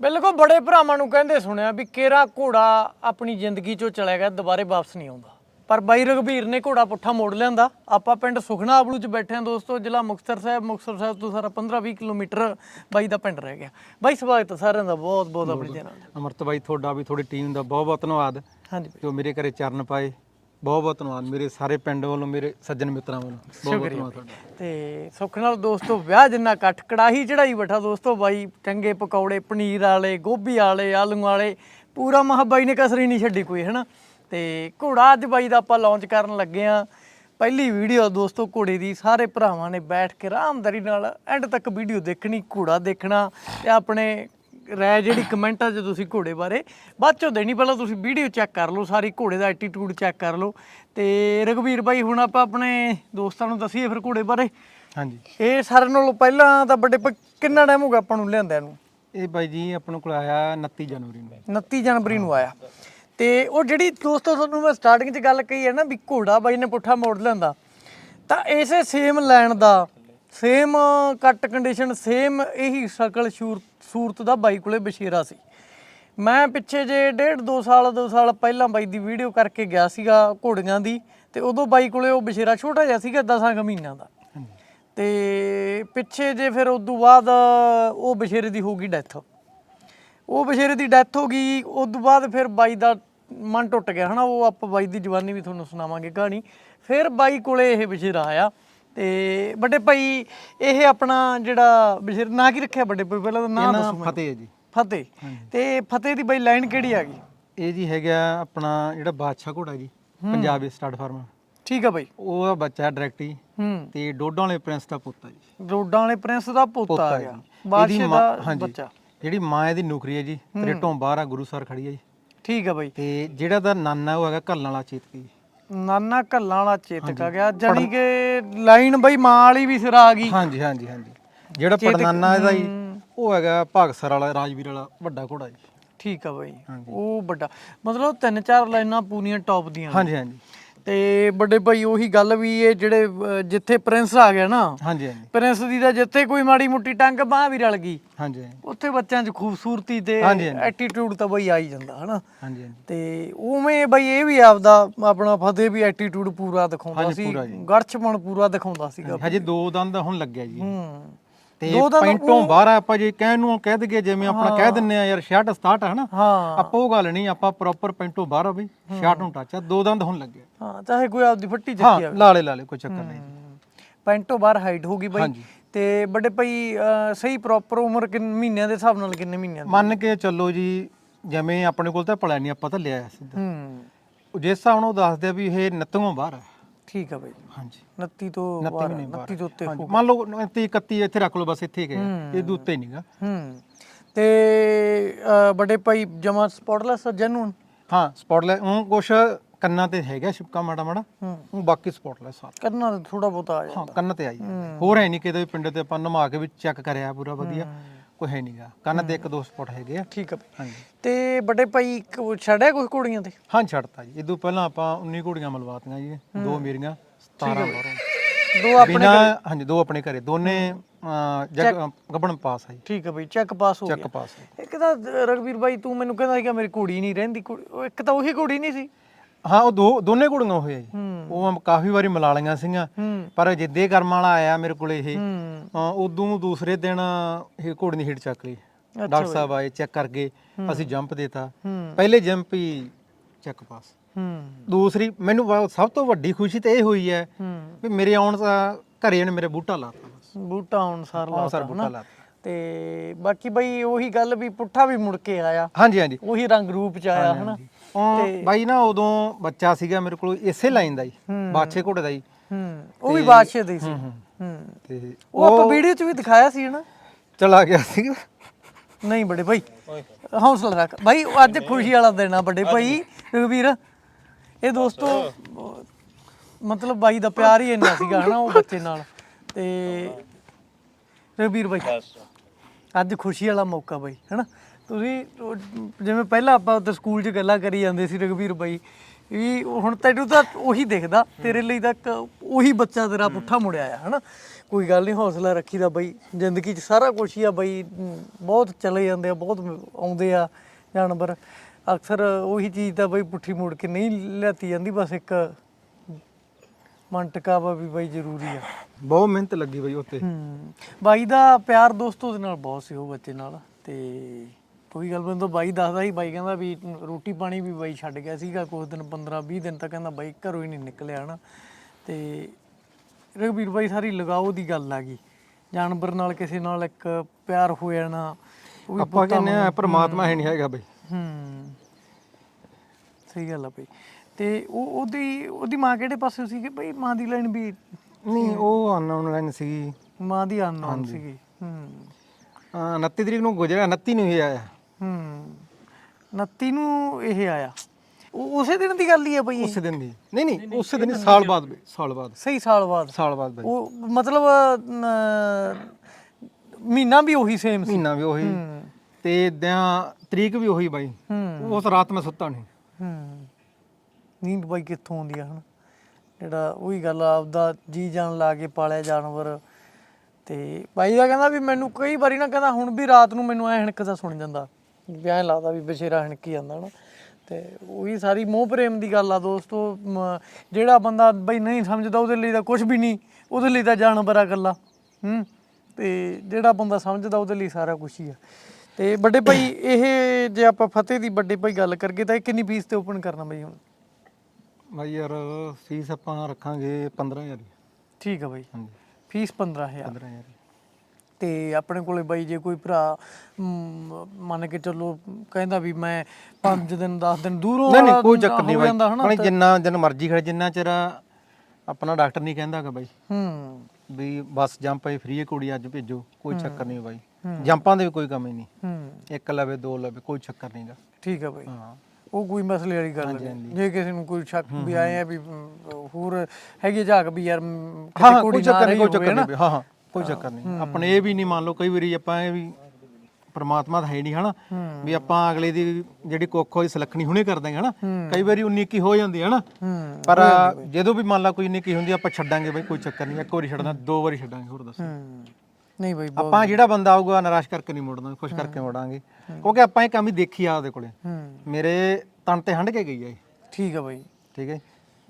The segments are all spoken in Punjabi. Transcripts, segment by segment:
ਬਿਲਕੁਲ ਬੜੇ ਭਰਾਵਾਂ ਨੂੰ ਕਹਿੰਦੇ ਸੁਣਿਆ ਵੀ ਕੇਰਾ ਘੋੜਾ ਆਪਣੀ ਜ਼ਿੰਦਗੀ ਚੋਂ ਚਲਾ ਗਿਆ ਦੁਬਾਰੇ ਵਾਪਸ ਨਹੀਂ ਆਉਂਦਾ। ਪਰ ਬਾਈ ਰਘਬੀਰ ਨੇ ਘੋੜਾ ਪੁੱਠਾ ਮੋੜ ਲਿਆਂਦਾ। ਆਪਾਂ ਪਿੰਡ ਸੁਖਨਾ ਆਬਲੂ ਚ ਬੈਠੇ ਹਾਂ ਦੋਸਤੋ ਜ਼ਿਲ੍ਹਾ ਮੁਕਤਸਰ ਸਾਹਿਬ। ਮੁਕਤਸਰ ਸਾਹਿਬ ਤੋਂ ਸਾਰਾ 15-20 ਕਿਲੋਮੀਟਰ ਬਾਈ ਦਾ ਪਿੰਡ ਰਹਿ ਗਿਆ। ਬਾਈ ਸਵਾਗਤ ਹੈ ਸਾਰਿਆਂ ਦਾ। ਬਹੁਤ ਬਹੁਤ ਆਪਣੀ ਚੈਨਲ ਅਮਰਤ ਬਾਈ ਤੁਹਾਡਾ ਵੀ ਤੁਹਾਡੀ ਟੀਮ ਦਾ ਬਹੁਤ ਬਹੁਤ ਧੰਨਵਾਦ। ਹਾਂਜੀ ਜੋ ਮੇਰੇ ਘਰੇ ਚਰਨ ਪਾਏ ਬਹੁਤ ਬਹੁਤ ਧੰਨਵਾਦ ਮੇਰੇ ਸਾਰੇ ਪਿੰਡ ਵੱਲੋਂ ਮੇਰੇ ਸੱਜਣ ਮਿੱਤਰਾਂ ਵੱਲੋਂ। ਬਹੁਤ ਬਹੁਤ ਧੰਨਵਾਦ ਤੁਹਾਡਾ। ਤੇ ਸੁੱਖ ਨਾਲ ਦੋਸਤੋ ਵਿਆਹ ਜਿੰਨਾ ਕੱਟ ਕੜਾਹੀ ਚੜਾਈ ਬੈਠਾ ਦੋਸਤੋ ਬਾਈ ਚੰਗੇ ਪਕੌੜੇ ਪਨੀਰ ਵਾਲੇ ਗੋਭੀ ਵਾਲੇ ਆਲੂ ਵਾਲੇ ਪੂਰਾ ਮਹਾ ਬਾਈ ਨੇ ਕਸਰੀ ਨਹੀਂ ਛੱਡੀ ਕੋਈ ਹਨਾ? ਤੇ ਘੋੜਾ ਅੱਜ ਬਾਈ ਦਾ ਆਪਾਂ ਲਾਂਚ ਕਰਨ ਲੱਗੇ ਆ ਪਹਿਲੀ ਵੀਡੀਓ ਦੋਸਤੋ ਘੋੜੇ ਦੀ ਸਾਰੇ ਭਰਾਵਾਂ ਨੇ ਬੈਠ ਕੇ ਆਰਾਮਦਾਰੀ ਨਾਲ ਐਂਡ ਤੱਕ ਵੀਡੀਓ ਦੇਖਣੀ ਘੋੜਾ ਦੇਖਣਾ ਤੇ ਆਪਣੇ ਰਾਏ ਜਿਹੜੀ ਕਮੈਂਟਾਂ 'ਚ ਤੁਸੀਂ ਘੋੜੇ ਬਾਰੇ ਬਾਅਦ ਚੋਂ ਦੇਣੀ ਪਹਿਲਾਂ ਤੁਸੀਂ ਵੀਡੀਓ ਚੈੱਕ ਕਰ ਲਓ ਸਾਰੀ ਘੋੜੇ ਦਾ ਐਟੀਟਿਊਡ ਚੈੱਕ ਕਰ ਲਓ। ਤੇ ਰਘਵੀਰ ਬਾਈ ਹੁਣ ਆਪਾਂ ਆਪਣੇ ਦੋਸਤਾਂ ਨੂੰ ਦਸੀਏ ਫਿਰ ਘੋੜੇ ਬਾਰੇ। ਹਾਂਜੀ। ਇਹ ਸਾਰਿਆਂ ਨਾਲੋਂ ਪਹਿਲਾਂ ਤਾਂ ਵੱਡੇ ਪ- ਕਿੰਨਾ ਟਾਈਮ ਹੋ ਗਿਆ ਆਪਾਂ ਨੂੰ ਲਿਆਂਦਿਆਂ ਨੂੰ? ਇਹ ਬਾਈ ਜੀ ਆਪਣੇ ਕੋਲ ਆਇਆ 29 ਜਨਵਰੀ ਨੂੰ। 29 ਜਨਵਰੀ ਨੂੰ ਆਇਆ। ਤੇ ਉਹ ਜਿਹੜੀ ਦੋਸਤੋ ਤੁਹਾਨੂੰ ਮੈਂ ਸਟਾਰਟਿੰਗ 'ਚ ਗੱਲ ਕਹੀ ਹੈ ਨਾ ਵੀ ਘੋੜਾ ਬਾਈ ਨੇ ਪੁੱਠਾ ਮੋੜ ਲਿਆਂਦਾ। ਤਾਂ ਇਸੇ ਸੇਮ ਲਾਈਨ ਦਾ ਸੇਮ ਕੱਟ ਕੰਡੀਸ਼ਨ ਸੇਮ ਇਹੀ ਸ਼ਕਲ ਸ਼ੂਰ- ਸੂਰਤ ਦਾ ਬਾਈ ਕੋਲੇ ਬਸ਼ੀਰਾ ਸੀ। ਮੈਂ ਪਿੱਛੇ ਜੇ ਡੇਢ ਦੋ ਸਾਲ ਦੋ ਸਾਲ ਪਹਿਲਾਂ ਬਾਈ ਦੀ ਵੀਡੀਓ ਕਰਕੇ ਗਿਆ ਸੀਗਾ ਘੋੜੀਆਂ ਦੀ ਤੇ ਉਦੋਂ ਬਾਈ ਕੋਲੇ ਉਹ ਬਸ਼ੀਰਾ ਛੋਟਾ ਜਿਹਾ ਸੀਗਾ 10 ਕੁ ਮਹੀਨਿਆਂ ਦਾ। ਤੇ ਪਿੱਛੇ ਜੇ ਫਿਰ ਉਦੋਂ ਬਾਅਦ ਉਹ ਬਸ਼ੇਰੇ ਦੀ ਹੋ ਗਈ ਡੈਥ ਉਹ ਬਸ਼ੇਰੇ ਦੀ ਡੈਥ ਹੋ ਗਈ ਉਸ ਤੋਂ ਬਾਅਦ ਫਿਰ ਬਾਈ ਦਾ ਮਨ ਟੁੱਟ ਗਿਆ। ਹਨਾ, ਉਹ ਆਪਾਂ ਬਾਈ ਦੀ ਜਵਾਨੀ ਵੀ ਤੁਹਾਨੂੰ ਸੁਣਾਵਾਂਗੇ ਕਹਾਣੀ। ਫਿਰ ਬਾਈ ਕੋਲੇ ਇਹ ਬਸ਼ੇਰਾ ਆਇਆ। ਤੇ ਵੱਡੇ ਭਾਈ ਇਹ ਆਪਣਾ ਜਿਹੜਾ ਬਸ਼ੇਰਾ ਨਾਂ ਕੀ ਰੱਖਿਆ ਵੱਡੇ ਭਾਈ? ਪਹਿਲਾਂ ਤਾਂ ਨਾਮ ਇਹਨਾਂ ਦੱਸੋ ਮੈਨੂੰ। ਫਤਿਹ ਹੈ ਜੀ। ਫਤਿਹ। ਤੇ ਫਤਿਹ ਦੀ ਬਾਈ ਲਾਈਨ ਕਿਹੜੀ ਆ ਗਈ? ਇਹ ਜੀ ਹੈਗਾ ਆਪਣਾ ਜਿਹੜਾ ਬਾਦਸ਼ਾਹ ਘੋੜਾ ਜੀ ਪੰਜਾਬ ਸਟਾਰਟ ਫਾਰਮ ਠੀਕ ਆ ਬਾਈ। ਉਹਦਾ ਬੱਚਾ ਡਾਇਰੈਕਟ ਹੀ। ਹੂੰ। ਤੇ ਡੋਡਾਂ ਵਾਲੇ ਪ੍ਰਿੰਸ ਦਾ ਪੁੱਤ ਹੈ ਜੀ। ਰੋਡਾਂ ਵਾਲੇ ਪ੍ਰਿੰਸ ਦਾ ਪੋਤਾ ਆ ਹੈ ਗਿਆ। ਬਾਦਸ਼ਾਹ ਦਾ ਹਾਂਜੀ। ਬੱਚਾ। ਜਿਹੜੀ ਮਾਂ ਇਹਦੀ ਨੌਕਰੀ ਹੈ ਜੀ ਤਰੇਟੋਂ ਬਾਹਰ ਆ ਗੁਰੂਸਰ ਖੜੀ ਹੈ ਜੀ। ਠੀਕ ਆ ਬਾਈ। ਤੇ ਜਿਹੜਾ ਦਾ ਨਾਨਾ ਉਹ ਹੈਗਾ ਘੱਲਣ ਵਾਲਾ ਚੇਤਕੀ ਜੀ। ਨਾਨਾ ਕੱਲਾਂ ਵਾਲਾ ਚੇਤਕ ਆ ਗਿਆ ਜਾਨੀ ਕਿ ਲਾਈਨ ਬਾਈ ਮਾਂ ਵਾਲੀ ਵੀ ਸਿਰ ਆ ਗਈ। ਹਾਂਜੀ ਹਾਂਜੀ ਹਾਂਜੀ। ਜਿਹੜਾ ਪੜਨਾਨਾ ਇਹਦਾ ਜੀ ਉਹ ਹੈਗਾ ਭਾਗਸਰ ਵਾਲਾ ਰਾਜਵੀਰ ਵਾਲਾ ਵੱਡਾ ਘੋੜਾ ਜੀ। ਠੀਕ ਆ ਬਾਈ। ਉਹ ਵੱਡਾ। ਮਤਲਬ ਤਿੰਨ ਚਾਰ ਲਾਈਨਾਂ ਪੂਰੀਆਂ ਟੌਪ ਦੀਆਂ ਹਾਂਜੀ ਹਾਂਜੀ। ਤੇ ਵੱਡੇ ਭਾਈ ਉਹੀ ਗੱਲ ਵੀ ਇਹ ਜਿਹੜੇ ਅਹ, ਜਿੱਥੇ ਪ੍ਰਿੰਸ ਆ ਗਿਆ ਨਾ ਹਾਂਜੀ ਹਾਂਜੀ। ਪ੍ਰਿੰਸ ਦੀ ਤਾਂ ਜਿੱਥੇ ਕੋਈ ਮਾੜੀ ਮੁੱਟੀ ਟੰਗ ਬਾਹ ਵੀ ਰਲ ਗਈ। ਹਾਂਜੀ ਹਾਂਜੀ। ਉੱਥੇ ਬੱਚਿਆਂ 'ਚ ਖੂਬਸੂਰਤੀ ਤੇ ਹਾਂਜੀ, ਹਾਂਜੀ। ਐਟੀਟਿਊਡ ਤਾਂ ਬਈ ਆ ਹੀ ਜਾਂਦਾ ਹਨਾ? ਹਾਂਜੀ ਹਾਂਜੀ। ਤੇ ਉਵੇਂ ਬਈ ਇਹ ਵੀ ਆਪਦਾ ਆਪਣਾ ਫਤਿਹ ਵੀ ਐਟੀਟਿਊਡ ਪੂਰਾ ਦਿਖਾਉਂਦਾ ਹਾਂਜੀ, ਸੀ। ਪੂਰਾ ਜੀ। ਗੜਛਪਣ ਪੂਰਾ ਦਿਖਾਉਂਦਾ ਸੀਗਾ। ਹਜੇ ਦੋ ਦੰਦ ਹੁਣ ਲੱਗਿਆ ਜੀ। ਹੂੰ। ਤੇ ਦੋ ਪੈਂਟੋਂ ਬਾਹਰ ਆ ਆਪਾਂ ਜੇ ਕਹਿਣ ਨੂੰ ਕਹਿ ਦਈਏ ਜਿਵੇਂ ਆਪਣਾ ਕਹਿ ਦਿੰਨੇ ਆ ਯਾਰ 66 67 ਹੈ ਨਾ ਹਾਂ। ਆਪਾਂ ਉਹ ਗੱਲ ਨਹੀਂ ਆਪਾਂ ਪ੍ਰੋਪਰ ਪੈਂਟੋਂ ਬਾਹਰ ਆ ਬਈ 66 ਨੂੰ ਟੱਚ ਆ ਦੋ ਦੰਦ ਹੁਣ ਲੱਗੇ। ਹਾਂ ਚਾਹੇ ਕੋਈ ਆਪਦੀ ਫੱਟੀ ਹਾਂ ਚੱਕੀ ਆਵੇ। ਲਾਲੇ ਲਾਲੇ ਕੋਈ ਚੱਕਰ ਨਹੀਂ। ਪੈਂਟੋ ਬਾਹਰ ਹਾਈਟ ਹੋ ਗਈ ਬਾਈ। ਹਾਂਜੀ। ਤੇ ਵੱਡੇ ਭਾਈ ਅਹ, ਸਹੀ ਪ੍ਰੋਪਰ ਉਮਰ ਕਿੰਨੇ ਮਹੀਨਿਆਂ ਦੇ ਹਿਸਾਬ ਨਾਲ ਕਿੰਨੇ ਮਹੀਨਿਆਂ ਦੀ? ਮੰਨ ਕੇ ਚੱਲੋ ਜੀ ਜਿਵੇਂ ਆਪਣੇ ਕੋਲ ਤਾਂ ਪੜਾ ਨਹੀਂ ਆਪਾਂ ਤਾਂ ਲਿਆ ਸਿੱਧਾ। ਹੂੰ। ਜਿਸ ਹਿਸਾਬ ਨਾਲ ਉਹ ਦੱਸਦੇ ਆ ਵੀ ਇਹ ਨੱਤੋਂ ਬਾਹਰ ਆ। ਠੀਕ ਆ ਬਾਈ ਹਾਂਜੀ। 29 ਤੋਂ 29 ਬਾਹਰ, ਮਹੀਨੇ ਬਾਹਰ 29 ਤੋਂ ਉੱਤੇ ਹਾਂਜੀ। ਮੰਨ ਲਓ 29 31 ਇੱਥੇ ਰੱਖ ਲਓ ਬਸ ਇੱਥੇ ਹੀ ਗਿਆ ਇਹ ਦੇ ਉੱਤੇ ਨਹੀਂਗਾ ਹੂੰ। ਤੇ ਅਹ, ਵੱਡੇ ਭਾਈ ਜਮਾ ਸਪੌਟਲੈਸ ਜੈਨੂਨ ਹਾਂ ਸਪੌਟਲਾਈਟ ਉਹ ਕੁਛ ਕੰਨਾਂ ਤੇ ਹੈਗਾ ਛਿਪਕਾ ਮਾੜਾ ਮਾੜਾ। ਹੂੰ। ਉਹ ਬਾਕੀ ਸਪੌਟਲਾਈਟ ਸਾਰਾ ਕਰਨਾ ਥੋੜਾ ਬਹੁਤਾ ਆ ਹਾਂ ਜਾਂਦਾ। ਕੰਨ ਤੇ ਆਈ। ਹੋਰ ਹੈ ਨਹੀਂ ਕਿਤੇ ਵੀ ਪਿੰਡ ਤੇ ਆਪਾਂ ਨਮਾ ਕੇ ਵੀ ਚੈੱਕ ਕਰਿਆ ਪੂਰਾ ਵਧੀਆ। ਕੋਈ ਹੈ ਨਹੀਂਗਾ ਕੰਨ ਤੇ ਇੱਕ ਦੋ ਸਪੌਟ ਹੈਗੇ ਆ। ਠੀਕ ਆ ਬਾਈ। ਹਾਂਜੀ। ਤੇ ਵੱਡੇ ਭਾਈ ਛੜਿਆ ਕੁਝ ਘੋੜੀਆਂ ਤੇ? ਹਾਂ ਛੱਡਤਾ ਜੀ। ਇਦੋਂ ਪਹਿਲਾਂ ਆਪਾਂ 19 ਘੋੜੀਆਂ ਮਲਵਾਤੀਆਂ ਜੀ। ਦੋ ਮੇਰੀਆਂ 17 ਬਾਹਰੋਂ ਦੋ ਆਪਣੇ ਬਿਨਾ ਹਾਂਜੀ ਦੋ ਆਪਣੇ ਘਰੇ। ਦੋਨੇ ਅਹ, ਜਗ ਗੱਬਣ ਪਾਸ ਆ ਜੀ। ਠੀਕ ਆ ਬਾਈ ਚੈੱਕ ਪਾਸ ਹੋ ਚੈੱਕ ਗਿਆ। ਪਾਸ ਆ। ਇੱਕ ਤਾਂ ਰਗਵੀਰ ਬਾਈ ਤੂੰ ਮੈਨੂੰ ਕਹਿੰਦਾ ਸੀ ਕਿ ਮੇਰੀ ਕੁੜੀ ਨਹੀਂ ਰਹਿੰਦੀ ਕੁੜੀ ਉਹ ਇੱਕ ਤਾਂ ਉਹੀ ਕੁੜੀ ਨਹੀਂ ਸੀ। ਹਾਂ ਉਹ ਦੋ ਦੋਨੇ ਘੋੜੀਆਂ ਹੋਏ ਆ ਜੀ। ਹੂੰ। ਉਹ ਮੈਂ ਕਾਫੀ ਵਾਰੀ ਮਿਲਾ ਲਈਆਂ ਸੀਗੀਆਂ। ਹੂੰ। ਪਰ ਜਿੱਦੇ ਕਰਮ ਵਾਲਾ ਆਇਆ ਮੇਰੇ ਕੋਲੇ ਇਹ ਹੂੰ। ਉਦੋਂ ਦੂਸਰੇ ਦਿਨ ਇਹ ਘੋੜੀ ਦੀ ਹੀਟ ਚੱਕ ਲਈ। ਡਾਕਟਰ ਸਾਹਿਬ ਆਏ ਚੈੱਕ ਕਰਕੇ ਅਸੀਂ ਜੰਪ ਦੇਤਾ। ਹੂੰ। ਪਹਿਲੇ ਜੰਪ ਹੀ ਚੈੱਕ ਪਾਸ। ਹੂੰ। ਦੂਸਰੀ ਮੈਨੂੰ ਵਾ- ਸਭ ਤੋਂ ਵੱਡੀ ਖੁਸ਼ੀ ਤੇ ਇਹ ਹੋਈ ਹੈ ਹੂੰ। ਵੀ ਮੇਰੇ ਆਉਣ ਦਾ ਘਰੇ ਨੇ ਮੇਰੇ ਬੂਟਾ ਲਾਤਾ ਬਸ। ਬੂਟਾ ਹੁਣ ਸਾਰ ਹਾਂ ਸਰ ਬੂਟਾ ਲਾਤਾ ਤੇ ਬਾਕੀ ਬਈ ਉਹੀ ਗੱਲ ਵੀ ਪੁੱਠਾ ਵੀ ਮੁੜ ਕੇ ਆਇਆ। ਹਾਂਜੀ ਹਾਂਜੀ। ਉਹੀ ਰੰਗ ਰੂਪ ਚ ਆਇਆ ਹਨਾ। ਉਹ ਬਾਈ ਨਾ ਉਦੋਂ ਬੱਚਾ ਸੀਗਾ ਮੇਰੇ ਕੋਲ ਇਸੇ ਲਾਈਨ ਦਾ ਹੀ। ਬਾਛੇ ਘੋੜੇ ਦਾ ਹੀ। ਹੂੰ ਉਹ ਵੀ ਬਾਦਸ਼ਾਹ ਦੀ ਸੀ। ਹੂੰ। ਤੇ ਉਹ ਆਪਾਂ ਵੀਡੀਓ ਚ ਵੀ ਦਿਖਾਇਆ ਸੀ ਹਨਾ? ਚਲਾ ਗਿਆ ਸੀ। ਨਹੀਂ ਬੜੇ ਭਾਈ ਹੌਸਲਾ ਰੱਖ। ਭਾਈ ਅੱਜ ਖੁਸ਼ੀ ਵਾਲਾ ਦਿਨ ਆ ਵੱਡੇ ਭਾਈ। ਰਘਵੀਰ ਇਹ ਦੋਸਤੋ ਮਤਲਬ ਬਾਈ ਦਾ ਪਿਆਰ ਹੀ ਇੰਨਾ ਸੀਗਾ ਹਨਾ ਉਹ ਬੱਚੇ ਨਾਲ। ਤੇ ਰਘਵੀਰ ਭਾਈ ਅੱਜ ਖੁਸ਼ੀ ਵਾਲਾ ਮੌਕਾ ਬਾਈ ਹਨਾ? ਤੁਸੀਂ ਉਹ ਜਿਵੇਂ ਪਹਿਲਾਂ ਆਪਾਂ ਉੱਥੇ ਸਕੂਲ 'ਚ ਗੱਲਾਂ ਕਰੀ ਜਾਂਦੇ ਸੀ ਰਘਵੀਰ ਬਾਈ ਵੀ ਹੁਣ ਤੈਨੂੰ ਤਾਂ ਉਹੀ ਦਿਖਦਾ ਤੇਰੇ ਲਈ ਤਾਂ ਇੱਕ ਉਹੀ ਬੱਚਾ ਤੇਰਾ ਪੁੱਠਾ ਮੁੜਿਆ ਆ ਹਨਾ? ਕੋਈ ਗੱਲ ਨਹੀਂ ਹੌਸਲਾ ਰੱਖੀਦਾ ਬਈ ਜ਼ਿੰਦਗੀ 'ਚ ਸਾਰਾ ਕੁਝ ਹੀ ਆ ਬਈ ਬਹੁਤ ਚਲੇ ਜਾਂਦੇ ਆ ਬਹੁਤ ਆਉਂਦੇ ਆ ਜਾਨਵਰ। ਅਕਸਰ ਉਹੀ ਚੀਜ਼ ਤਾਂ ਬਈ ਪੁੱਠੀ ਮੁੜ ਕੇ ਨਹੀਂ ਲਿਆਤੀ ਜਾਂਦੀ ਬਸ ਇੱਕ ਮਨ ਟਿਕਾਵਾ ਵੀ ਬਈ ਜ਼ਰੂਰੀ ਆ। ਬਹੁਤ ਮਿਹਨਤ ਲੱਗੀ ਬਈ ਉੱਤੇ ਹੂੰ ਬਾਈ ਦਾ ਪਿਆਰ ਦੋਸਤੋ ਦੇ ਨਾਲ ਬਹੁਤ ਸੀ ਉਹ ਬੱਚੇ ਨਾਲ ਤੇ ਕੋਈ ਗੱਲ ਬੰਦੋ ਬਾਈ ਦੱਸਦਾ ਸੀ ਬਾਈ ਕਹਿੰਦਾ ਵੀ ਰੋਟੀ ਪਾਣੀ ਵੀ ਬਾਈ ਛੱਡ ਗਿਆ ਸੀਗਾ ਕੁਝ ਦਿਨ 15 20 ਦਿਨ ਤੱਕ ਕਹਿੰਦਾ ਬਾਈ ਘਰੋਂ ਹੀ ਨਹੀਂ ਨਿਕਲਿਆ ਹਨਾ। ਤੇ ਰਘਬੀਰ ਬਾਈ ਸਾਰੀ ਲਗਾਓ ਦੀ ਗੱਲ ਆ ਗਈ। ਜਾਨਵਰ ਨਾਲ ਕਿਸੇ ਨਾਲ ਇੱਕ ਪਿਆਰ ਹੋ ਜਾਣਾ ਉਹ ਵੀ ਆਪਾਂ ਕਹਿੰਦੇ ਆ ਪਰਮਾਤਮਾ ਹੈ ਨਹੀਂ ਹੈਗਾ ਬਈ। ਹੂੰ ਸਹੀ ਗੱਲ ਆ ਬਈ। ਤੇ ਉਹ ਉਹਦੀ ਉਹਦੀ ਮਾਂ ਕਿਹੜੇ ਪਾਸੇ ਸੀਗੀ ਬਈ? ਮਾਂ ਦੀ ਲਾਈਨ ਵੀ ਨਹੀਂ ਉਹ ਅਨਨੋਨ ਲਾਈਨ ਸੀ ਮਾਂ ਦੀ ਅਨਨੋਨ ਸੀਗੀ ਹੂੰ। ਅਹ 29 ਤਰੀਕ ਨੂੰ ਗੁਜਰਿਆ 29 ਨੂੰ ਹੀ ਆਇਆ। ਹੂੰ। 29 ਨੂੰ ਇਹ ਆਇਆ। ਉਹ ਉਸੇ ਦਿਨ ਦੀ ਗੱਲ ਹੀ ਹੈ ਬਈ ਇਹ? ਉਸੇ ਦਿਨ ਦੀ। ਨਹੀਂ ਨਹੀਂ ਉਸੇ ਦਿਨ ਹੀ ਸਾਲ ਬਾਅਦ ਬਈ ਸਾਲ ਬਾਅਦ। ਸਹੀ ਸਾਲ ਬਾਅਦ। ਸਾਲ ਬਾਅਦ ਬਈ। ਉਹ ਮਤਲਬ ਮਹੀਨਾ ਵੀ ਉਹੀ ਸੇਮ ਸੀ। ਮਹੀਨਾ ਵੀ ਉਹੀ। ਹੂੰ। ਤੇ ਇਦਾਂ ਤਰੀਕ ਵੀ ਉਹੀ ਬਾਈ। ਹੂੰ। ਉਸ ਰਾਤ ਮੈਂ ਸੁੱਤਾ ਨਹੀਂ ਹੂੰ। ਨੀਂਦ ਬਾਈ ਕਿੱਥੋਂ ਆਉਂਦੀ ਆ ਹਨ ਜਿਹੜਾ ਉਹੀ ਗੱਲ ਆ, ਆਪਦਾ ਜੀ ਜਾਨ ਲਾ ਕੇ ਪਾਲਿਆ ਜਾਨਵਰ। ਤੇ ਬਾਈ ਦਾ ਕਹਿੰਦਾ ਵੀ ਮੈਨੂੰ ਕਈ ਵਾਰੀ ਨਾ ਕਹਿੰਦਾ ਹੁਣ ਵੀ ਰਾਤ ਨੂੰ ਮੈਨੂੰ ਐ ਹਣਕਦਾ ਸੁਣ ਜਾਂਦਾ। ਵੀ ਐਂ ਲੱਗਦਾ ਵੀ ਬਸ਼ੇਰਾ ਹਣਕੀ ਜਾਂਦਾ ਨਾ ਤੇ ਉਹੀ ਸਾਰੀ ਮੋਹ ਪ੍ਰੇਮ ਦੀ ਗੱਲ ਆ ਦੋਸਤੋ ਮ, ਜਿਹੜਾ ਬੰਦਾ ਬਈ ਨਹੀਂ ਸਮਝਦਾ ਉਹਦੇ ਲਈ ਤਾਂ ਕੁਝ ਵੀ ਨਹੀਂ ਉਹਦੇ ਲਈ ਤਾਂ ਜਾਨਵਰ ਆ ਗੱਲਾਂ ਹੂੰ। ਤੇ ਜਿਹੜਾ ਬੰਦਾ ਸਮਝਦਾ ਉਹਦੇ ਲਈ ਸਾਰਾ ਕੁਝ ਹੀ ਆ। ਤੇ ਵੱਡੇ ਭਾਈ ਇਹ ਜੇ ਆਪਾਂ ਫਤਿਹ ਦੀ ਵੱਡੇ ਭਾਈ ਗੱਲ ਕਰਗੇ ਤਾਂ ਇਹ ਕਿੰਨੀ ਫੀਸ ਤੇ ਓਪਨ ਕਰਨਾ ਬਈ ਹੁਣ? ਬਾਈ ਯਾਰ ਫੀਸ ਆਪਾਂ ਰੱਖਾਂਗੇ 15000 ਠੀਕ ਆ ਬਈ। ਹਾਂਜੀ। ਫੀਸ 15000 15000 ਤੇ ਆਪਣੇ ਕੋਲੇ ਬਾਈ ਜੇ ਕੋਈ ਭਰਾ ਮ, ਮੰਨ ਕੇ ਚੱਲੋ ਕਹਿੰਦਾ ਵੀ ਮੈਂ 5 ਦਿਨ 10 ਦਿਨ ਦੂਰੋਂ ਨਹੀਂ ਨਹੀਂ ਕੋਈ ਚੱਕਰ ਨਹੀਂ ਹੋ ਬਾਈ। ਹਨਾ ਆਪਣੀ ਜਿੰਨਾ ਦਿਨ ਮਰਜ਼ੀ ਖੜੇ ਜਿੰਨਾ ਚਿਰ ਆਪਣਾ ਡਾਕਟਰ ਨਹੀਂ ਕਹਿੰਦਾਗਾ ਬਾਈ। ਹੂੰ। ਵੀ ਬਸ ਜੰਪ ਹੈ ਫ੍ਰੀ ਹੈ ਕੁੜੀ ਅੱਜ ਭੇਜੋ ਕੋਈ ਚੱਕਰ ਨਹੀਂ ਬਾਈ। ਜੰਪਾਂ ਦੇ ਵੀ ਕੋਈ ਕਮੀ ਨਹੀਂ। ਹੂੰ। ਇੱਕ ਲਵੇ ਦੋ ਲਵੇ ਕੋਈ ਚੱਕਰ ਨਹੀਂਗਾ। ਠੀਕ ਆ ਬਾਈ। ਹਾਂ। ਉਹ ਕੋਈ ਮਸਲੇ ਵਾਲੀ ਗੱਲ ਨਹੀਂ। ਜੇ ਕਿਸੇ ਨੂੰ ਕੋਈ ਸ਼ੱਕ ਵੀ ਆਏ ਆ ਵੀ ਹੋਰ ਹੈਗੀ ਝਾਕ ਵੀ ਯਾਰ ਮ, ਕਿਤੇ ਹਾਂ ਕੁੜੀ ਕੋਈ ਨਾ ਚੱਕਰ ਨਹੀਂ ਰਹੀ ਕੋਈ ਹੋਵੇ ਚੱਕਰ ਨਾ ਨਹੀਂ ਹਾਂ ਹਾਂ। ਕੋਈ ਚੱਕਰ ਨਹੀਂ। ਆਪਣੇ ਇਹ ਵੀ ਨਹੀਂ ਮੰਨ ਲਓ ਕਈ ਵਾਰੀ ਆਪਾਂ ਇਹ ਵੀ ਪਰਮਾਤਮਾ ਤਾਂ ਹੈ ਨਹੀਂ ਹਨਾ? ਵੀ ਆਪਾਂ ਅਗਲੇ ਦੀ ਜਿਹੜੀ ਕੁੱਖ ਹੋਈ ਸਲੱਖਣੀ ਹੁਣੇ ਕਰ ਦਾਂਗੇ ਹਨਾ? ਕਈ ਵਾਰੀ 19 ਕੀ ਹੋ ਜਾਂਦੀ ਹਨਾ? ਪਰ ਜਦੋਂ ਵੀ ਮੰਨ ਲਾ ਕੋਈ ਨਿੱਕੀ ਹੁੰਦੀ ਆ, ਆਪਾਂ ਛੱਡਾਂਗੇ ਬਈ ਕੋਈ ਚੱਕਰ ਨਹੀਂ। ਇੱਕ ਵਾਰੀ ਛੱਡਣਾ ਦੋ ਵਾਰੀ ਛੱਡਾਂਗੇ ਹੋਰ ਦੱਸ। ਨਹੀਂ ਬਾਈ ਆਪਾਂ ਜਿਹੜਾ ਬੰਦਾ ਆਊਗਾ ਨਿਰਾਸ਼ ਕਰਕੇ ਨਹੀਂ ਮੁੜਨਾ ਖੁਸ਼ ਕਰਕੇ ਮੁੜਾਂਗੇ। ਕਿਉਂਕਿ ਆਪਾਂ ਇਹ ਕੰਮ ਹੀ ਦੇਖੀ ਆ ਉਹਦੇ ਕੋਲੇ। ਮੇਰੇ ਤਨ ਤੇ ਹੰਡ ਕੇ ਗਈ ਆ ਇਹ। ਠੀਕ ਆ ਬਾਈ। ਠੀਕ ਹੈ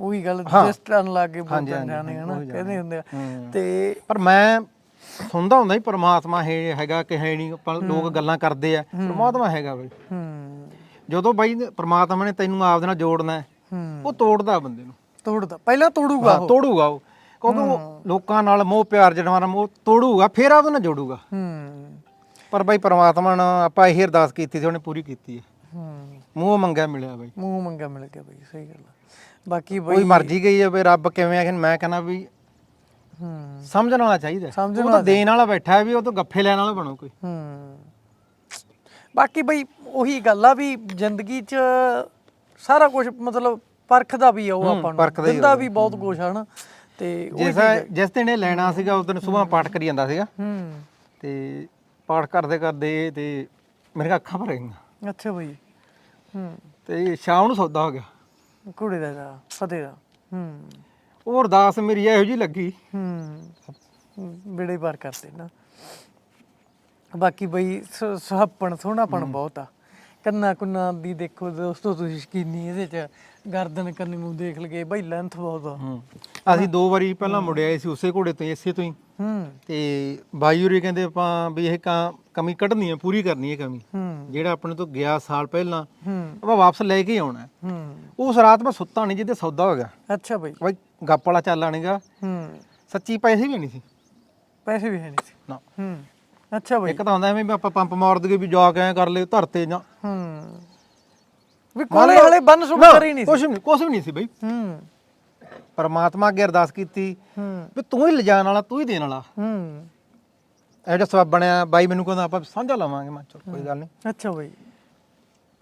ਉਹੀ ਗੱਲ ਹਾਂ। ਜਿਸ ਤਰ੍ਹਾਂ ਲੱਗ ਕੇ ਹਾਂਜੀ, ਬੋਲਣ ਹਾਂਜੀ, ਜਾਣੇ ਹਨਾ? ਉਹੀ ਕਹਿੰਦੇ ਹੁੰਦੇ ਆ। ਹੂੰ। ਤੇ ਪਰ ਮੈਂ ਸੁਣਦਾ ਹੁੰਦਾ ਹੀ ਪਰਮਾਤਮਾ ਹੈ ਹੈਗਾ ਕਿ ਹੈ ਨਹੀਂ ਆਪਾਂ ਲੋਕ ਗੱਲਾਂ ਕਰਦੇ ਆ। ਪਰਮਾਤਮਾ ਹੈਗਾ ਬਈ। ਹੂੰ। ਜਦੋਂ ਬਾਈ ਨੇ- ਪਰਮਾਤਮਾ ਨੇ ਤੈਨੂੰ ਆਪਦੇ ਨਾਲ ਜੋੜਨਾ ਹੈ, ਹੂੰ। ਉਹ ਤੋੜਦਾ ਬੰਦੇ ਨੂੰ। ਤੋੜਦਾ। ਪਹਿਲਾਂ ਤੋੜੂਗਾ ਹਾਂ, ਤੋੜੂਗਾ ਉਹ। ਕਿਉਂਕਿ ਉਹ ਲੋਕਾਂ ਨਾਲ ਮੋਹ ਪਿਆਰ ਨਾਲ ਮੋਹ ਤੋੜੂਗਾ ਫਿਰ ਆਪਦੇ ਨਾਲ ਜੋੜੂਗਾ। ਹੂੰ। ਪਰ ਬਾਈ ਪਰਮਾਤਮਾ ਨਾਲ ਆਪਾਂ ਇਹ ਅਰਦਾਸ ਕੀਤੀ ਸੀ ਉਹਨੇ ਪੂਰੀ ਕੀਤੀ ਹੈ। ਹੂੰ। ਮੂੰਹ ਮੰਗਿਆ ਮਿਲਿਆ ਬਾਈ। ਮੂੰਹ ਮੰਗਾ ਮਿਲ ਗਿਆ ਬਈ ਸਹੀ ਗੱਲ ਆ। ਬਾਕੀ ਕੋਈ ਮਰਜ਼ੀ ਗਈ ਹੈ ਵੀ ਰੱਬ ਕਿਵੇਂ ਆ ਕਿ ਮੈਂ ਕਹਿੰਦਾ ਵੀ ਹੂੰ। ਸਮਝਣ ਵਾਲਾ ਚਾਹੀਦਾ। ਸਮਝਣ ਉਹ ਤਾਂ ਦੇਣ ਵਾਲਾ ਬੈਠਾ ਹੈ ਵੀ ਉਹ ਤੋਂ ਗੱਫੇ ਲੈਣ ਵਾਲਾ ਬਣੋ ਕੋਈ। ਹੂੰ। ਬਾਕੀ ਬਈ ਉਹੀ ਗੱਲ ਆ ਵੀ ਜ਼ਿੰਦਗੀ 'ਚ ਸਾਰਾ ਕੁਝ ਮਤਲਬ ਪਰਖਦਾ ਵੀ ਆ ਉਹ ਆਪਾਂ ਨੂੰ। ਦਿੰਦਾ ਵੀ ਬਹੁਤ ਕੁਝ ਆ ਨਾ। ਤੇ ਜਿਸ ਜਿਸ ਦਿਨ ਇਹ ਲੈਣਾ ਸੀਗਾ ਉਸ ਦਿਨ ਸਵੇਰ ਪਾਠ ਕਰੀ ਜਾਂਦਾ ਸੀਗਾ। ਹੂੰ। ਤੇ ਪਾਠ ਕਰਦੇ ਕਰਦੇ ਤੇ ਮੇਰੇ ਅੱਖਾਂ ਭਰ ਗਈਆਂ। ਅੱਛਾ ਬਈ। ਹੂੰ। ਤੇ ਸ਼ਾਮ ਨੂੰ ਸੌਦਾ ਹੋ ਗਿਆ। ਕੁੜੇ ਦਾ ਦਾ ਫਤਿਹ ਦਾ। ਹੂੰ। ਉਹ ਅਰਦਾਸ ਮੇਰੀ ਇਹੋ ਜੀ ਲੱਗੀ। ਹੂੰ। ਬੇੜੇ ਪਾਰ ਕਰਦੇ ਨਾ। ਬਾਕੀ ਬਈ ਸ- ਸੁਹੱਪਣ ਸੋਹਣਾਪਣ ਬਹੁਤ ਆ। ਕੰਨਾ ਕੁੰਨਾ ਦੀ ਦੇਖੋ ਦੋਸਤੋ ਤੁਸੀਂ ਸ਼ਕੀਨੀ ਇਹਦੇ ਚ। ਗਰਦਨ ਕੰਨੀ ਨੂੰ ਦੇਖ ਲਗੇ ਬਈ ਲੈਂਥ ਬਹੁਤ ਆ। ਹੂੰ। ਅਸੀਂ ਦੋ ਵਾਰੀ ਪਹਿਲਾਂ ਮੁੜ ਆਏ ਸੀ ਉਸੇ ਘੋੜੇ ਤੋਂ ਹੀ, ਇਸੇ ਤੋਂ ਹੀ। ਹੂੰ। ਤੇ ਬਾਈ ਹੋਰੀ ਕਹਿੰਦੇ ਆਪਾਂ ਵੀ ਇਹ ਕਾਂ- ਕਮੀ ਕੱਢਣੀ ਹੈ ਪੂਰੀ ਕਰਨੀ ਹੈ ਕਮੀ। ਹੂੰ। ਜਿਹੜਾ ਆਪਣੇ ਤੋਂ ਗਿਆ ਸਾਲ ਪਹਿਲਾਂ ਹੂੰ। ਆਪਾਂ ਵਾਪਸ ਲੈ ਕੇ ਹੀ ਆਉਣਾ। ਹੈ। ਹੂੰ ਉਸ ਰਾਤ ਮੈਂ ਸੁੱਤਾ ਨਹੀਂ ਜਿੱਦੇ ਸੌਦਾ ਹੋ ਗਿਆ। ਅੱਛਾ ਬਈ। ਬਾਈ ਗੱਪ ਵਾਲਾ ਚੱਲ ਆਣੇਗਾ। ਹੂੰ। ਸੱਚੀ ਪੈਸੇ ਵੀ ਨਹੀਂ ਸੀ। ਪੈਸੇ ਵੀ ਹੈ ਨਹੀਂ ਸੀ। ਨਾ। ਹੂੰ। ਅੱਛਾ ਬਈ। ਇੱਕ ਤਾਂ ਹੁੰਦਾ ਐਵੇਂ ਵੀ ਆਪਾਂ ਪੰਪ ਮਾਰ ਦਈਏ ਵੀ ਜਾ ਕੇ ਐ ਕਰ ਲਏ ਧਰਤੇ ਜਾਂ। ਹੂੰ। ਵੀ ਕੋਲੇ ਵਾਲੇ ਬੰਨ ਸੁਣ ਕਰੀ ਨਹੀਂ ਕੁਝ ਨਹੀਂ ਕੁਝ ਵੀ ਨਹੀਂ ਸੀ ਬਈ। ਹੂੰ। ਪਰਮਾਤਮਾ ਅੱਗੇ ਅਰਦਾਸ ਕੀਤੀ ਹੂੰ। ਵੀ ਤੂੰ ਹੀ ਲਿਜਾਣ ਵਾਲਾ ਤੂੰ ਹੀ ਦੇਣ ਵਾਲਾ। ਹੂੰ। ਇਹ ਜਿਹਾ ਸਬਬ ਬਣਿਆ। ਬਾਈ ਮੈਨੂੰ ਕਹਿੰਦਾ ਆਪਾਂ ਸਾਂਝਾ ਲਵਾਂਗੇ। ਮੈਂ ਚਲ ਕੋਈ ਗੱਲ ਨਹੀਂ। ਅੱਛਾ ਬਈ।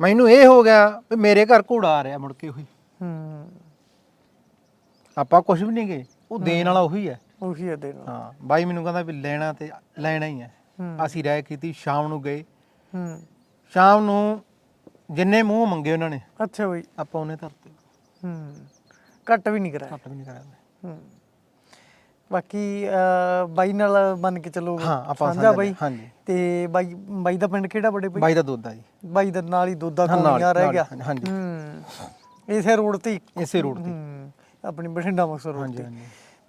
ਮੈਨੂੰ ਇਹ ਹੋ ਗਿਆ ਵੀ ਮੇਰੇ ਘਰ ਘੋੜਾ ਆ ਰਿਹਾ ਮੁੜ ਕੇ ਉਹੀ। ਹੂੰ। ਆਪਾਂ ਕੁਝ ਵੀ ਨਹੀਂ ਗਏ ਉਹ ਦੇਣ ਵਾਲਾ ਉਹੀ ਹੈ। ਉਹੀ ਹੈ ਦੇਣਾ ਹਾਂ ਬਾਈ ਮੈਨੂੰ ਕਹਿੰਦਾ ਵੀ ਲੈਣਾ ਤੇ ਲੈਣਾ ਹੀ ਹੈ। ਹੂੰ। ਅਸੀਂ ਰਾਇ ਕੀਤੀ ਸ਼ਾਮ ਨੂੰ ਗਏ। ਹੂੰ। ਸ਼ਾਮ ਨੂੰ ਜਿੰਨੇ ਮੂੰਹ ਮੰਗੇ ਉਹਨਾਂ ਨੇ ਅੱਛਾ ਬਈ। ਆਪਾਂ ਉਹਨੇ ਧਰਤੇ। ਹੂੰ ਘੱਟ ਵੀ ਨਹੀਂ ਕਰਾਇਆ। ਘੱਟ ਵੀ ਨਹੀਂ ਕਰਾਇਆ ਹੂੰ। ਬਾਕੀ ਅਹ, ਬਾਈ ਨਾਲ ਮੰਨ ਕੇ ਚੱਲੋ ਹਾਂ ਆਪਾਂ ਸਾਂਝਾ ਬਾਈ। ਹਾਂਜੀ। ਤੇ ਬਾਈ ਬਾਈ ਦਾ ਪਿੰਡ ਕਿਹੜਾ ਬੜੇ ਬਾਈ? ਬਾਈ ਦਾ ਦੁੱਧ ਆ ਜੀ। ਬਾਈ ਦਾ ਨਾਲ ਹੀ ਦੋਦਾ ਹਾਂ, ਨਾਲ- ਕੋਲੀਆਂ ਰਹਿ ਨਾਲ, ਗਿਆ। ਹਾਂਜੀ। ਹੂੰ। ਇਸੇ ਰੋਡ ਤੇ ਹੀ। ਇਸੇ ਰੋਡ ਤੇ ਹੂੰ। ਆਪਣੀ ਬਠਿੰਡਾ ਮੁਕਤਸਰ ਰੋਡ ਹਾਂਜੀ ਤੇ। ਹਾਂਜੀ।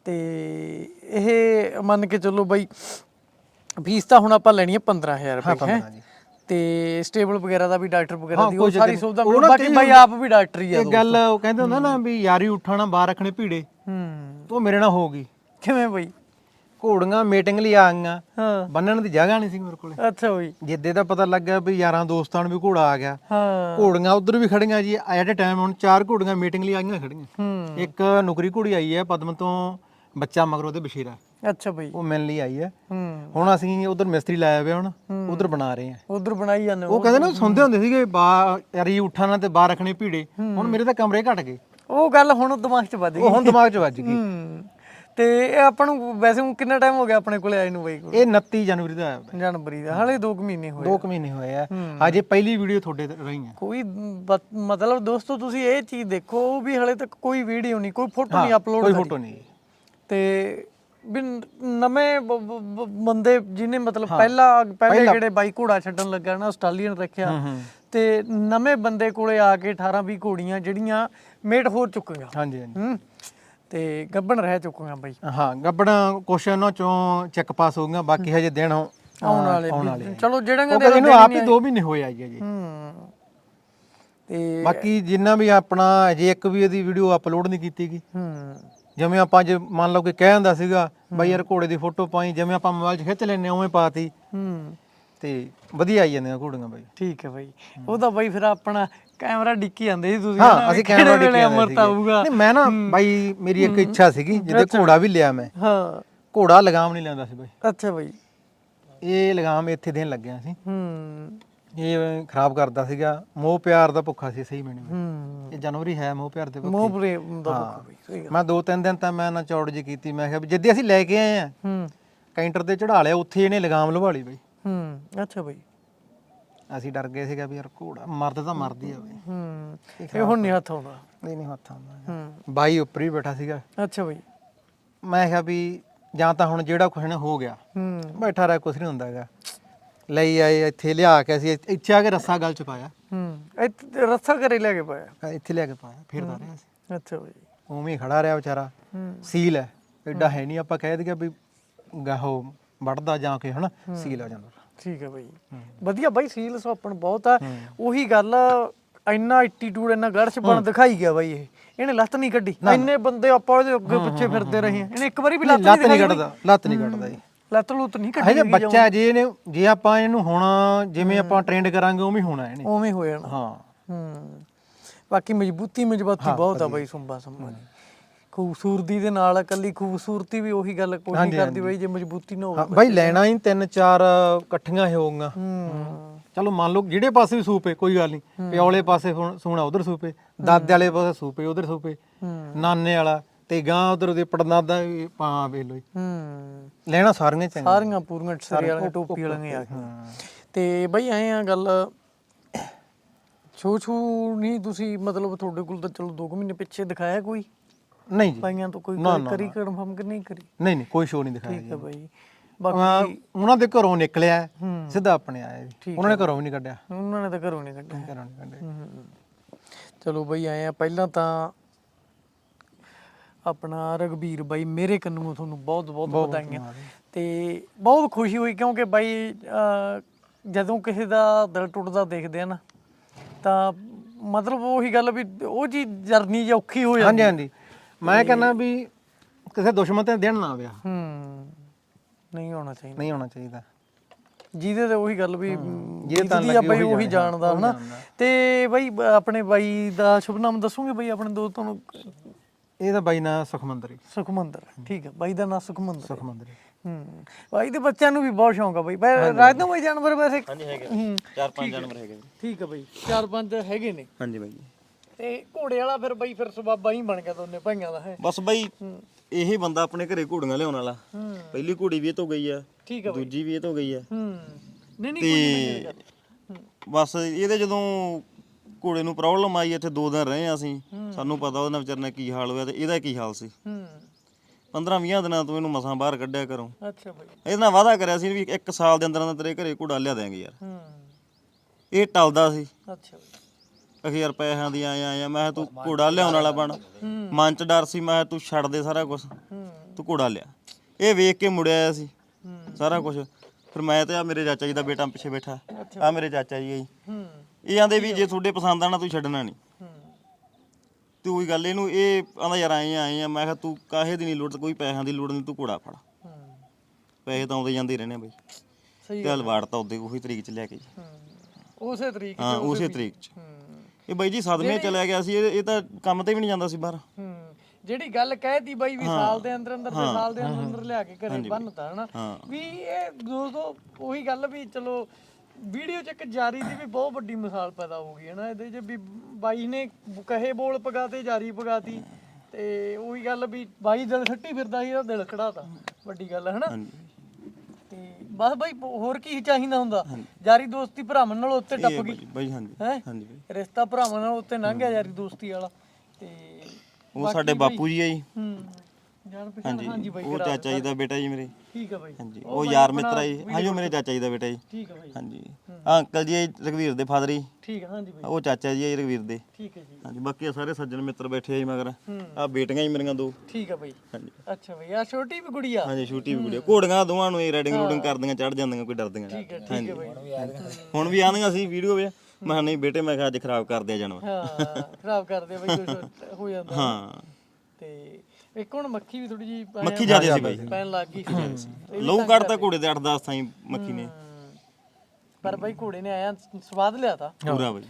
ਤੇ ਇਹ ਮੰਨ ਕੇ ਚੱਲੋ ਬਾਈ ਫੀਸ ਤਾਂ ਹੁਣ ਆਪਾਂ ਲੈਣੀ ਹੈ 15000 ਹਾਂ ਰੁਪਏ ਹੈ। 15 ਜੀ। ਤੇ ਸਟੇਬਲ ਵਗੈਰਾ ਦਾ ਵੀ ਡਾਕਟਰ ਵਗੈਰਾ ਦੀ ਉਹ ਸਾਰੀ ਸੁਵਿਧਾ। ਮਿਲੂ। ਬਾਕੀ ਬਾਈ ਆਪ ਵੀ ਡਾਕਟਰ ਹੀ ਆ ਇਹ ਗੱਲ ਉਹ ਕਹਿੰਦੇ ਹੁੰਦਾ ਨਾ ਵੀ ਯਾਰੀ ਉਠਾਣਾ ਬਾਹਰ ਰੱਖਣੇ ਭੀੜੇ। ਹੂੰ। ਉਹ ਮੇਰੇ ਨਾਲ ਹੋ ਗਈ। ਕਿਵੇਂ ਬਾਈ? ਘੋੜੀਆਂ ਮੀਟਿੰਗ ਲਈ ਆ ਗਈਆਂ। ਹਾਂ। ਬੰਨਣ ਦੀ ਜਗ੍ਹਾ ਨਹੀਂ ਸੀ ਮੇਰੇ ਕੋਲੇ। ਅੱਛਾ ਬਾਈ। ਜਿੱਦੇ ਦਾ ਪਤਾ ਲੱਗਾ ਵੀ ਯਾਰਾਂ ਦੋਸਤਾਂ ਨੂੰ ਵੀ ਘੋੜਾ ਆ ਗਿਆ। ਹਾਂ। ਘੋੜੀਆਂ ਉਧਰ ਵੀ ਖੜੀਆਂ ਜੀ। ਐਟ ਅ ਟਾਈਮ ਹੁਣ ਚਾਰ ਘੋੜੀਆਂ ਮੀਟਿੰਗ ਲਈ ਆਈਆਂ ਖੜੀਆਂ। ਹੂੰ। ਇੱਕ ਨੁਕਰੀ ਘੋੜੀ ਆਈ ਹੈ ਪਦਮ ਤੋਂ ਬੱਚਾ ਮਗਰ ਉਹਦੇ ਬਸ਼ੀਰਾ। ਅੱਛਾ ਬਾਈ। ਉਹ ਮਿਲਣ ਲਈ ਆਈ ਹੈ। ਹੂੰ। ਹੁਣ ਅਸੀਂ ਉਧਰ ਮਿਸਤਰੀ ਲਾਇਆ ਹੋਇਆ ਹੁਣ ਉਧਰ ਬਣਾ ਰਹੇ ਹਾਂ। ਉਧਰ ਬਣਾਈ ਜਾਂਦੇ ਹੋ। ਉਹ ਕਹਿੰਦੇ ਨਾ ਸੁਣਦੇ ਹੁੰਦੇ ਸੀਗੇ ਬਾ ਯਾਰੀ ਉਠਾਣਾ ਤੇ ਬਾਹਰ ਰੱਖਣੇ ਭੀੜੇ। ਹੁਣ ਮੇਰੇ ਤਾਂ ਕਮਰੇ ਘਟ ਗਏ। ਉਹ ਗੱਲ ਹੁਣ ਦਿਮਾਗ 'ਚ ਵੱਜ ਗਈ। ਉਹ ਹੁਣ ਦਿਮਾਗ 'ਚ ਵੱਜ ਗਈ। ਹੂੰ। ਤੇ ਇਹ ਆਪਾਂ ਨੂੰ ਵੈਸੇ ਹੁਣ ਕਿੰਨਾ ਟਾਈਮ ਹੋ ਗਿਆ ਆਪਣੇ ਕੋਲੇ ਆਏ ਨੂੰ ਬਾਈ? ਕੋਲ ਇਹ 29 ਜਨਵਰੀ ਦਾ ਆਇਆ ਜਨਵਰੀ ਦਾ। ਹਾਲੇ 2 ਮਹੀਨੇ ਹੋਏ ਦੋ ਕੁ ਮਹੀਨੇ ਹੋਏ ਆ। ਅਜੇ ਪਹਿਲੀ ਵੀਡੀਓ ਤੁਹਾਡੇ ਤੇ ਰਹੀ ਆ ਕੋਈ ਬ- ਮਤਲਬ ਦੋਸਤੋ ਤੁਸੀਂ ਇਹ ਚੀਜ਼ ਦੇਖੋ ਵੀ ਹਲੇ ਤੱਕ ਕੋਈ ਵੀਡੀਓ ਨਹੀਂ ਕੋਈ ਫੋਟੋ ਨਹੀਂ ਕੋਈ ਅਪਲੋਡ ਫੋਟੋ ਨਹੀਂ। ਤੇ ਵੀ ਨਵੇਂ ਬ- ਬ- ਬ- ਬੰਦੇ ਜਿਹਨੇ ਮਤਲਬ ਪਹਿਲਾ ਪਹਿਲੇ ਜਿਹੜੇ ਬਾਈ ਘੋੜਾ ਛੱਡਣ ਲੱਗਾ ਨਾ ਆਸਟ੍ਰੇਲੀਅਨ ਰੱਖਿਆ। ਤੇ ਨਵੇਂ ਬੰਦੇ ਕੋਲੇ ਆ ਕੇ 18 20 ਘੋੜੀਆਂ ਜਿਹੜੀਆਂ ਮੇਟ ਹੋ ਚੁੱਕੀਆਂ। ਹਾਂਜੀ ਹਾਂਜੀ। ਹੂੰ। ਤੇ ਗੱਬਣ ਰਹਿ ਚੁੱਕੀਆਂ ਬਾਈ। ਹਾਂ ਗੱਬੜਾ ਕੁਛ ਉਹਨਾਂ ਚੋਂ ਚੈੱਕ ਪਾਸ ਹੋ ਗਈਆਂ ਬਾਕੀ ਹਜੇ ਦਿਨ ਆਉਣ ਆਉਣ ਵਾਲੇ ਆਉਣ। ਚਲੋ ਜਿਹੜਾਂ ਉਹ ਕਹਿੰਦੇ ਇਹਨੂੰ ਆਪ ਹੀ 2 ਮਹੀਨੇ ਹੋਏ ਆ ਜੀ। ਅਜੇ ਹੂੰ। ਤੇ ਬਾਕੀ ਜਿੰਨਾ ਵੀ ਆਪਣਾ ਅਜੇ ਇੱਕ ਵੀ ਇਹਦੀ ਵੀਡੀਓ ਅਪਲੋਡ ਨਹੀਂ ਕੀਤੀ ਗਈ। ਹੂੰ। ਜਿਵੇਂ ਆਪਾਂ ਜੇ ਮੰਨ ਲਓ ਕਿ ਕਹਿ ਹੁੰਦਾ ਸੀਗਾ ਬਾਈ ਯਾਰ ਘੋੜੇ ਦੀ ਫੋਟੋ ਪਾਈ ਜਿਵੇਂ ਆਪਾਂ ਮੋਬਾਈਲ 'ਚ ਖਿੱਚ ਲੈਨੇ ਉਵੇਂ ਪਾਤੀ ਹੂੰ। ਤੇ ਵਧੀਆ ਆਈ ਜਾਂਦੀਆਂ ਘੋੜੀਆਂ ਬਾਈ। ਠੀਕ ਹੈ ਬਾਈ। ਉਹਦਾ ਬਾਈ ਫਿਰ ਆਪਣਾ ਕੈਮਰਾ ਡਿੱਕੀ ਜਾਂਦੇ ਸੀ ਤੁਸੀਂ ਹਾਂ ਅਸੀਂ ਕੈਮਰਾ ਡਿੱਕਿਆ ਅਮਰਤ ਆਊਗਾ। ਨਹੀਂ ਮੈਂ ਨਾ ਬਾਈ ਮੇਰੀ ਇੱਕ ਇੱਛਾ ਸੀਗੀ ਜਿਹਦੇ ਘੋੜਾ ਵੀ ਲਿਆ ਮੈਂ। ਹਾਂ। ਘੋੜਾ ਲਗਾਮ ਨਹੀਂ ਲੈਂਦਾ ਸੀ ਬਾਈ। ਅੱਛਾ ਬਾਈ। ਇਹ ਲਗਾਮ ਇੱਥੇ ਦੇਣ ਲੱਗਿਆ ਸੀ। ਹੂੰ। ਇਹ ਖਰਾਬ ਕਰਦਾ ਸੀਗਾ। ਮੋਹ ਪਿਆਰ ਦਾ ਭੁੱਖਾ ਸੀ ਸਹੀ ਮੈਨੂੰ। ਹੂੰ। ਇਹ ਜਨਵਰੀ ਹੈ ਮੋਹ ਪਿਆਰ ਦੇ ਭੁੱਖੇ। ਮੋਹ ਪ੍ਰੇਮ ਦਾ ਬਾਈ ਸਹੀ ਗੱਲ। ਮੈਂ ਦੋ ਤਿੰਨ ਦਿਨ ਤਾਂ ਮੈਂ ਨਾ ਚੌੜ ਜੀ ਕੀਤੀ। ਮੈਂ ਕਿਹਾ ਵੀ ਜਿੱਦੇ ਅਸੀਂ ਲੈ ਕੇ ਆਏ ਆ ਹੂੰ। ਤੇ ਚੜਾ ਲਿਆ ਉੱਥੇ ਇਹਨੇ ਲਗਾਮ ਲਵਾ ਲਈ ਬਾਈ। ਹੂੰ ਅੱਛਾ ਬਾਈ। ਅਸੀਂ ਡਰ ਗਏ ਸੀਗਾ ਵੀ ਯਾਰ ਘੋੜਾ ਮਰਦ ਤਾਂ ਮਰਦੀ ਆ ਬਾਈ। ਹੂੰ ਇਹ ਹੁਣ ਨਹੀਂ ਹੱਥ ਆਉਂਦਾ। ਨਹੀਂ ਨਹੀਂ ਹੱਥ ਆਉਂਦਾ। ਹੂੰ। ਬਾਈ ਉੱਪਰ ਹੀ ਬੈਠਾ ਸੀਗਾ। ਅੱਛਾ ਬਾਈ। ਮੈਂ ਕਿਹਾ ਵੀ ਜਾਂ ਤਾਂ ਹੁਣ ਜਿਹੜਾ ਕੁਛ ਨੇ ਹੋ ਗਿਆ ਹੂੰ। ਬੈਠਾ ਰਹਿ ਕੁਛ ਨਹੀਂ ਹੁੰਦਾ ਹੈਗਾ। ਲਈ ਆਏ ਇੱਥੇ ਲਿਆ ਕੇ ਅਸੀਂ ਇੱਥੇ ਆ ਕੇ ਰੱਸਾ ਗਲ ਚ ਪਾਇਆ। ਹੂੰ ਇੱਥੇ ਰੱਸਾ ਘਰੇ ਲੈ ਕੇ ਪਾਇਆ? ਇੱਥੇ ਲਿਆ ਕੇ ਪਾਇਆ ਫਿਰਦਾ ਰਿਹਾ ਸੀ। ਅੱਛਾ ਬਾਈ। ਉਵੇਂ ਹੀ ਖੜਾ ਰਿਹਾ ਵਿਚਾਰਾ। ਹੂੰ। ਸੀਲ ਹੈ ਐਡਾ ਹੈ। ਨਹੀਂ ਆਪਾਂ ਕਹਿ ਦਈਏ ਵੀ ਗਾਹੋ ਵੜਦਾ ਜਾਂ ਕੇ ਹਨਾ? ਸੀਲ ਆ ਜਾਂਦਾ। ਠੀਕ ਹੈ ਬਾਈ। ਵਧੀਆ ਬਾਈ ਸੀਲ ਸੋਪਣ ਬਹੁਤ ਆ। ਉਹੀ ਗੱਲ ਆ, ਇੰਨਾ ਐਟੀਟਿਊਡ ਇੰਨਾ ਗੜਸ਼ ਬਣ ਦਿਖਾਈ ਗਿਆ ਬਾਈ ਇਹ। ਇਹਨੇ ਲੱਤ ਨਹੀਂ ਕੱਢੀ। ਇੰਨੇ ਬੰਦੇ ਆਪਾਂ ਉਹਦੇ ਅੱਗੇ ਪਿੱਛੇ ਫਿਰਦੇ ਰਹੇ ਆ। ਇਹਨੇ ਇੱਕ ਵਾਰੀ ਵੀ ਲੱਤ ਲੱਤ ਨਹੀਂ ਕੱਢਦਾ ਲੱਤ ਨਹੀਂ ਕੱਢਦਾ ਜੀ ਲੱਤ ਲੁੱਤ ਨਹੀਂ ਕੱਢੀ ਹਜੇ ਬੱਚਾ ਜੇ ਇਹਨੇ ਜੇ ਆਪਾਂ ਇਹਨੂੰ ਹੁਣ ਜਿਵੇਂ ਆਪਾਂ ਟ੍ਰੇਨਡ ਕਰਾਂਗੇ ਉਵੇਂ ਹੀ ਹੋਣਾ ਇਹਨੇ। ਉਵੇਂ ਹੋ ਜਾਣਾ। ਹਾਂ। ਹੂੰ। ਬਾਕੀ ਮਜ਼ਬੂਤੀ ਮਜ਼ਬੂਤੀ ਬਹੁਤ ਆ ਬਾਈ ਸੁੰਬਾ ਸੰਭਾ ਦੀ। ਖੂਬਸੂਰਤੀ ਦੇ ਨਾਲ ਇਕੱਲੀ ਖੂਬਸੂਰਤੀ ਵੀ ਉਹੀ ਗੱਲ ਕੋਈ ਨਹੀਂ ਕਰਦੀ ਬਾਈ ਜੇ ਮਜ਼ਬੂਤੀ ਨਾ ਹੋਵੇ ਬਾਈ ਲੈਣਾ ਹੀ ਤਿੰਨ ਚਾਰ ਇਕੱਠੀਆਂ ਹੀ ਹੋਊਗਾ ਹੂੰ। ਚਲੋ ਮੰਨ ਲਓ ਜਿਹੜੇ ਪਾਸੇ ਵੀ ਸੂਪੇ ਕੋਈ ਗੱਲ ਨਹੀਂ। ਪਿਓਲੇ ਪਾਸੇ ਹੁਣ ਸੋਣਾ ਉਧਰ ਸੂਪੇ ਦਾਦੇ ਵਾਲੇ ਪਾਸੇ ਸੂਪੇ ਉਧਰ ਸੂਪੇ ਹੂੰ। ਨਾਨੇ ਵਾਲਾ ਤੇ ਗਾਂ ਉਧਰ ਦੇ ਪੜਨਾਦਾ ਵੀ ਪਾ ਵੇ ਲੋਈ ਹੂੰ। ਲੈਣਾ ਸਾਰੀਆਂ ਚੰਗੀਆਂ। ਸਾਰੀਆਂ ਪੂਰੀਆਂ ਸਰੇ ਵਾਲੀਆਂ ਟੋਪੀ ਵਾਲੀਆਂ ਆ ਗਈਆਂ। ਤੇ ਬਈ ਐ ਆ ਗੱਲ ਛੂ ਛੂ ਨਹੀਂ ਤੁਸੀਂ ਮਤਲਬ ਤੁਹਾਡੇ ਕੋਲ ਤਾਂ ਚਲੋ 2 ਮਹੀਨੇ ਪਿੱਛੇ ਦਿਖਾਇਆ ਕੋਈ? ਨਹੀਂ ਜੀ। ਪਾਈਆਂ ਤੋਂ ਕੋਈ ਨਾ, ਨਾ, ਕਰੀ ਕਨਫਰਮ ਕਿ ਨਹੀਂ ਕਰੀ? ਨਹੀਂ ਨਹੀਂ ਕੋਈ ਸ਼ੋਅ ਨਹੀਂ ਦਿਖਾਇਆ ਠੀਕ ਹੈ ਬਾਈ। ਜੀ ਬਾਕੀ ਉਹਨਾਂ ਦੇ ਘਰੋਂ ਨਿਕਲਿਆ ਹੂੰ। ਸਿੱਧਾ ਆਪਣੇ ਆਇਆ ਜੀ। ਉਹਨਾਂ ਨੇ ਘਰੋਂ ਵੀ ਨਹੀਂ ਕੱਢਿਆ। ਉਹਨਾਂ ਨੇ ਤਾਂ ਘਰੋਂ ਨਹੀਂ ਕੱਢਿਆ। ਘਰੋਂ ਨਹੀਂ ਕੱਢਿਆ। ਹਮ। ਚਲੋ ਬਈ ਆਏ ਆ ਪਹਿਲਾਂ ਤਾਂ ਆਪਣਾ ਰਗਵੀਰ ਬਾਈ ਮੇਰੇ ਕੰਨੋਂ ਤੁਹਾਨੂੰ ਬਹੁਤ ਬਹੁਤ ਵਧਾਈਆਂ। ਤੇ ਬਹੁਤ ਖੁਸ਼ੀ ਹੋਈ ਕਿਉਂਕਿ ਬਾਈ ਜਦੋਂ ਕਿਸੇ ਦਾ ਦਿਲ ਟੁੱਟਦਾ ਦੇਖਦੇ ਆ ਨਾ ਤਾਂ ਮਤਲਬ ਉਹੀ ਗੱਲ ਵੀ ਉਹ ਜੀ ਜਰਨੀ ਜੇ ਔਖੀ ਹੋ ਜਾਂਦੀ। ਹਾਂਜੀ ਹਾਂਜੀ। ਮੈਂ ਕਹਿੰਦਾ ਵੀ ਕਿਸੇ ਦੁਸ਼ਮਣ ਤੇ ਦਿਨ ਨਾ ਆਵਿਆ। ਹੂੰ ਨਹੀਂ ਹੋਣਾ ਚਾਹੀਦਾ। ਨਹੀਂ ਹੋਣਾ ਚਾਹੀਦਾ। ਜਿਹਦੇ ਤੇ ਉਹੀ ਗੱਲ ਵੀ ਜਿਹਦੇ ਆ ਬਾਈ ਉਹੀ ਜਾਣਦਾ। ਹਨਾ? ਤੇ ਬਾਈ ਆਪਣੇ ਬਾਈ ਦਾ ਸ਼ੁਭ ਨਾਮ ਦੱਸੋਗੇ ਬਾਈ ਆਪਣੇ ਦੋਸਤਾਂ ਨੂੰ? ਇਹਦਾ ਬਾਈ ਨਾਂ ਸੁਖਮੰਦਰੀ ਸੁਖਮੰਦਰ ਠੀਕ ਹੈ ਬਾਈ ਦਾ ਨਾਮ ਸੁਖਮੰਦਰ ਹੈ। ਸੁਖਮੰਦਰੀ ਹੂੰ ਬਾਈ ਦੇ ਬੱਚਿਆਂ ਨੂੰ ਵੀ ਬਹੁਤ ਸ਼ੌਂਕ ਆ ਬਾਈ। ਬਾਈ ਰਾਜ ਨੂੰ ਬਾਈ ਜਾਨਵਰ ਵੈਸੇ ਹਾਂਜੀ ਹੈਗੇ ਹੂੰ ਚਾਰ ਪੰਜ ਜਾਨਵਰ ਹੈਗੇ ਜੀ। ਠੀਕ ਹੈ ਬਾਈ ਚਾਰ ਪੰਜ ਹੈਗੇ ਨੇ। ਹਾਂਜੀ ਬਾਈ ਜੀ। ਤੇ ਘੋੜੇ ਵਾਲਾ ਫਿਰ ਬਾਈ ਫਿਰ ਸਬਾਬਾ ਹੀ ਬਣ ਗਿਆ ਦੋਨੇ ਭਾਈਆਂ ਦਾ ਹੈ। ਬਸ ਬਾਈ ਇਹ ਬੰਦਾ ਆਪਣੇ ਘਰੇ ਘੋੜੀਆਂ ਲਿਆਉਣ ਵਾਲਾ। ਹੂੰ। ਪਹਿਲੀ ਘੋੜੀ ਵੀ ਇਹ ਤੋਂ ਗਈ ਆ ਠੀਕ ਹੈ ਬਾਈ। ਦੂਜੀ ਵੀ ਇਹ ਤੋਂ ਗਈ ਆ। ਹੂੰ। ਨਹੀਂ ਨਹੀਂ ਕੋਈ ਨਹੀਂ ਤੇ ਬਸ ਇਹਦੇ ਜਦੋਂ ਘੋੜੇ ਨੂੰ ਪ੍ਰੋਬਲਮ ਆਈ ਇੱਥੇ ਦੋ ਦਿਨ ਰਹੇ ਆ ਅਸੀਂ। ਹੂੰ। ਸਾਨੂੰ ਪਤਾ ਉਹਦੇ ਨਾਲ ਵਿਚਾਰੇ ਨਾਲ ਕੀ ਹਾਲ ਹੋਇਆ ਤੇ ਇਹਦਾ ਕੀ ਹਾਲ ਸੀ। ਹੂੰ। 15-20 ਦਿਨਾਂ ਤੋਂ ਇਹਨੂੰ ਮਸਾਂ ਬਾਹਰ ਕੱਢਿਆ ਕਰੋ ਅੱਛਾ ਬਾਈ। ਇਹਦੇ ਨਾਲ ਵਾਅਦਾ ਕਰਿਆ ਸੀ ਵੀ ਇੱਕ ਸਾਲ ਦੇ ਅੰਦਰ ਅੰਦਰ ਤੇਰੇ ਘਰੇ ਘੋੜਾ ਲਿਆ ਦਿਆਂਗੇ ਯਾਰ। ਹੂੰ। ਇਹ ਟਲਦਾ ਸੀ। ਅੱਛਾ ਬਾਈ। ਅਖੇ ਯਾਰ ਪੈਸਿਆਂ ਦੀ ਆਇਆ ਆਇਆ ਮੈਂ ਕਿਹਾ ਤੂੰ ਘੋੜਾ ਲਿਆਉਣ ਵਾਲਾ ਬਣ। ਮਨ ਚ ਡਰ ਸੀ ਮੈਂ ਕਿਹਾ ਤੂੰ ਛੱਡ ਦੇ ਸਾਰਾ ਕੁਝ ਹੂੰ। ਤੂੰ ਘੋੜਾ ਲਿਆ। ਇਹ ਵੇਖ ਕੇ ਮੁੜਿਆ ਆਇਆ ਸੀ। ਹੂੰ। ਸਾਰਾ ਕੁਝ ਫਿਰ ਮੈਂ ਤੇ ਆ ਮੇਰੇ ਚਾਚਾ ਜੀ ਦਾ ਬੇਟਾ ਪਿੱਛੇ ਬੈਠਾ। ਆ ਮੇਰੇ ਚਾਚਾ ਜੀ ਆ ਜੀ। ਹੂੰ। ਇਹ ਆਂਦੇ ਵੀ ਜੇ ਤੁਹਾਡੇ ਪਸੰਦ ਆਣਾ ਤੂੰ ਛੱਡਣਾ ਨਹੀਂ। ਹੂੰ। ਤੂੰ ਉਹੀ ਗੱਲ ਇਹਨੂੰ ਇਹ ਆਂਦਾ ਯਾਰ ਆਏ ਆਏ ਆ ਮੈਂ ਕਿਹਾ ਤੂੰ ਕਾਹੇ ਦੀ ਨਹੀਂ ਲੋੜ ਕੋਈ ਪੈਸਿਆਂ ਦੀ ਲੋੜ ਨਹੀਂ ਤੂੰ ਘੋੜਾ ਫੜ। ਪੈਸੇ ਤਾਂ ਆਉਂਦੇ ਜਾਂਦੇ ਰਹਿਣੇ ਬਈ। ਸਹੀ ਤੇ ਹਲਵਾੜ ਤਾਂ ਉਹਦੇ ਉਹੀ ਤਰੀਕ ਚ ਲੈ ਕੇ ਜੀ। ਹੂੰ ਉਸੇ ਤਰੀਕ ਹਾਂ ਉਸੇ ਤਰੀਕ ਚ। ਇਹ ਬਾਈ ਜੀ ਸਦਮੇ ਚਲਿਆ ਗਿਆ ਸੀ ਇਹ ਇਹ ਤਾਂ ਕੰਮ ਤੇ ਵੀ ਨਹੀਂ ਜਾਂਦਾ ਸੀ ਬਾਹਰ। ਹੂੰ ਜਿਹੜੀ ਗੱਲ ਕਹਿਤੀ ਬਾਈ ਵੀ ਸਾਲ ਦੇ ਅੰਦਰ ਅੰਦਰ ਤੇ ਸਾਲ ਦੇ ਅੰਦਰ ਅੰਦਰ ਲਿਆ ਕੇ ਘਰੇ ਬੰਨਤਾ ਹਨਾ। ਵੀ ਇਹ ਦੋਸਤੋ ਉਹੀ ਗੱਲ ਵੀ ਚਲੋ ਵੀਡੀਓ ਚ ਇੱਕ ਜਾਰੀ ਦੀ ਵੀ ਬਹੁਤ ਵੱਡੀ ਮਿਸਾਲ ਪੈਦਾ ਹੋ ਗਈ ਹਨਾ ਇਹਦੇ ਚ ਵੀ ਬਾਈ ਨੇ ਕਹੇ ਬੋਲ ਪਗਾਤੇ ਜਾਰੀ ਪਗਾਤੀ ਤੇ ਉਹੀ ਗੱਲ ਵੀ ਬਾਈ ਦਿਲ ਛੱਟੀ ਫਿਰਦਾ ਸੀ ਉਹਦਾ ਦਿਲ ਖੜਾਤਾ ਵੱਡੀ ਗੱਲ ਹੈ ਹਨਾ ਤੇ ਬਸ ਬਾਈ ਹੋਰ ਕੀ ਚਾਹੀਦਾ ਹੁੰਦਾ? ਜਾਰੀ ਦੋਸਤੀ ਭਰਾਵਾਂ ਨਾਲ ਉੱਤੇ ਟੱਪ ਗਈ। ਬਾਈ ਹਾਂਜੀ ਹੈ? ਹਾਂਜੀ ਬਾਈ। ਰਿਸ਼ਤਾ ਭਰਾਵਾਂ ਨਾਲ ਉੱਤੇ ਲੰਘ ਗਿਆ ਯਾਰੀ ਦੋਸਤੀ ਵਾਲਾ। ਤੇ ਉਹ ਸਾਡੇ ਬਾਪੂ ਜੀ ਆ ਜੀ। ਹੂੰ। ਜਾਣ ਪਛਾਣ ਹਾਂਜੀ ਬਾਈ ਉਹ ਚਾਚਾ ਜੀ ਦਾ ਬੇਟਾ ਜੀ ਮੇਰੇ। ਠੀਕ ਆ ਬਾਈ। ਹਾਂਜੀ ਉਹ ਯਾਰ ਮਿੱਤਰ ਆ ਜੀ। ਹਾਂਜੀ ਉਹ ਮੇਰੇ ਚਾਚਾ ਜੀ ਦਾ ਬੇਟਾ ਜੀ। ਠੀਕ ਆ ਬਾਈ। ਹਾਂਜੀ। ਆਹ ਅੰਕਲ ਜੀ ਰਘਵੀਰ ਦੇ ਫਾਦਰ ਜੀ। ਠੀਕ ਆ ਹਾਂਜੀ ਬਾਈ। ਉਹ ਚਾਚਾ ਜੀ ਆ ਜੀ ਰਘਵੀਰ ਦੇ। ਠੀਕ ਹੈ ਜੀ। ਹਾਂਜੀ ਬਾਕੀ ਸਾਰੇ ਸੱਜਣ ਮਿੱਤਰ ਬੈਠੇ ਆ ਜੀ ਮਗਰ। ਹੂੰ। ਆ ਬੇਟੀਆਂ ਜੀ ਮੇਰੀਆਂ ਦੋ। ਠੀਕ ਆ ਬਾਈ। ਹਾਂਜੀ। ਅੱਛਾ ਬਾਈ ਆ ਛੋਟੀ ਵੀ ਗੁੜੀਆ। ਹਾਂਜੀ ਛੋਟੀ ਵੀ ਕੁੜੀ ਘੋੜੀਆਂ ਦੋਵਾਂ ਨੂੰ ਇਹ ਰਾਈਡਿੰਗ ਰੂਡਿੰਗ ਕਰਦੀਆਂ ਚੜ ਜਾਂਦੀਆਂ ਕੋਈ ਡਰਦੀਆਂ ਠੀਕ ਹੈ ਠੀਕ ਹੈ ਬਾਈ। ਹੁਣ ਵੀ ਆਂਦੀਆਂ ਸੀ ਵੀਡੀਓ ਵੇ। ਮੈਂ ਕਿਹਾ ਨਹੀਂ ਬੇਟੇ ਮੈਂ ਕਿਹਾ ਅੱਜ ਖਰਾਬ ਕਰਦੇ ਆ ਜਾਨਵਰ। ਹਾਂ ਖਰਾਬ ਕਰਦੇ ਬਾਈ ਕੁਛ ਹੋ ਜਾਂਦਾ। ਹਾਂ। ਤੇ ਇੱਕ ਹੁਣ ਮੱਖੀ ਵੀ ਥੋੜੀ ਜੀ ਮੱਖੀ ਜ਼ਿਆਦੇ ਸੀ ਬਾਈ। ਪੈਣ ਲੱਗ ਗਈ। ਸੀ ਲਹੂ ਕੱਢਤਾ ਘੋੜੇ ਦੇ 8-10 ਥਾਈ ਮੱਖੀ ਨੇ। ਪਰ ਬਾਈ ਘੋੜੇ ਨੇ ਆਇਆ ਸਵਾਦ ਲਿਆ ਤਾ। ਪੂਰਾ ਬਾਈ।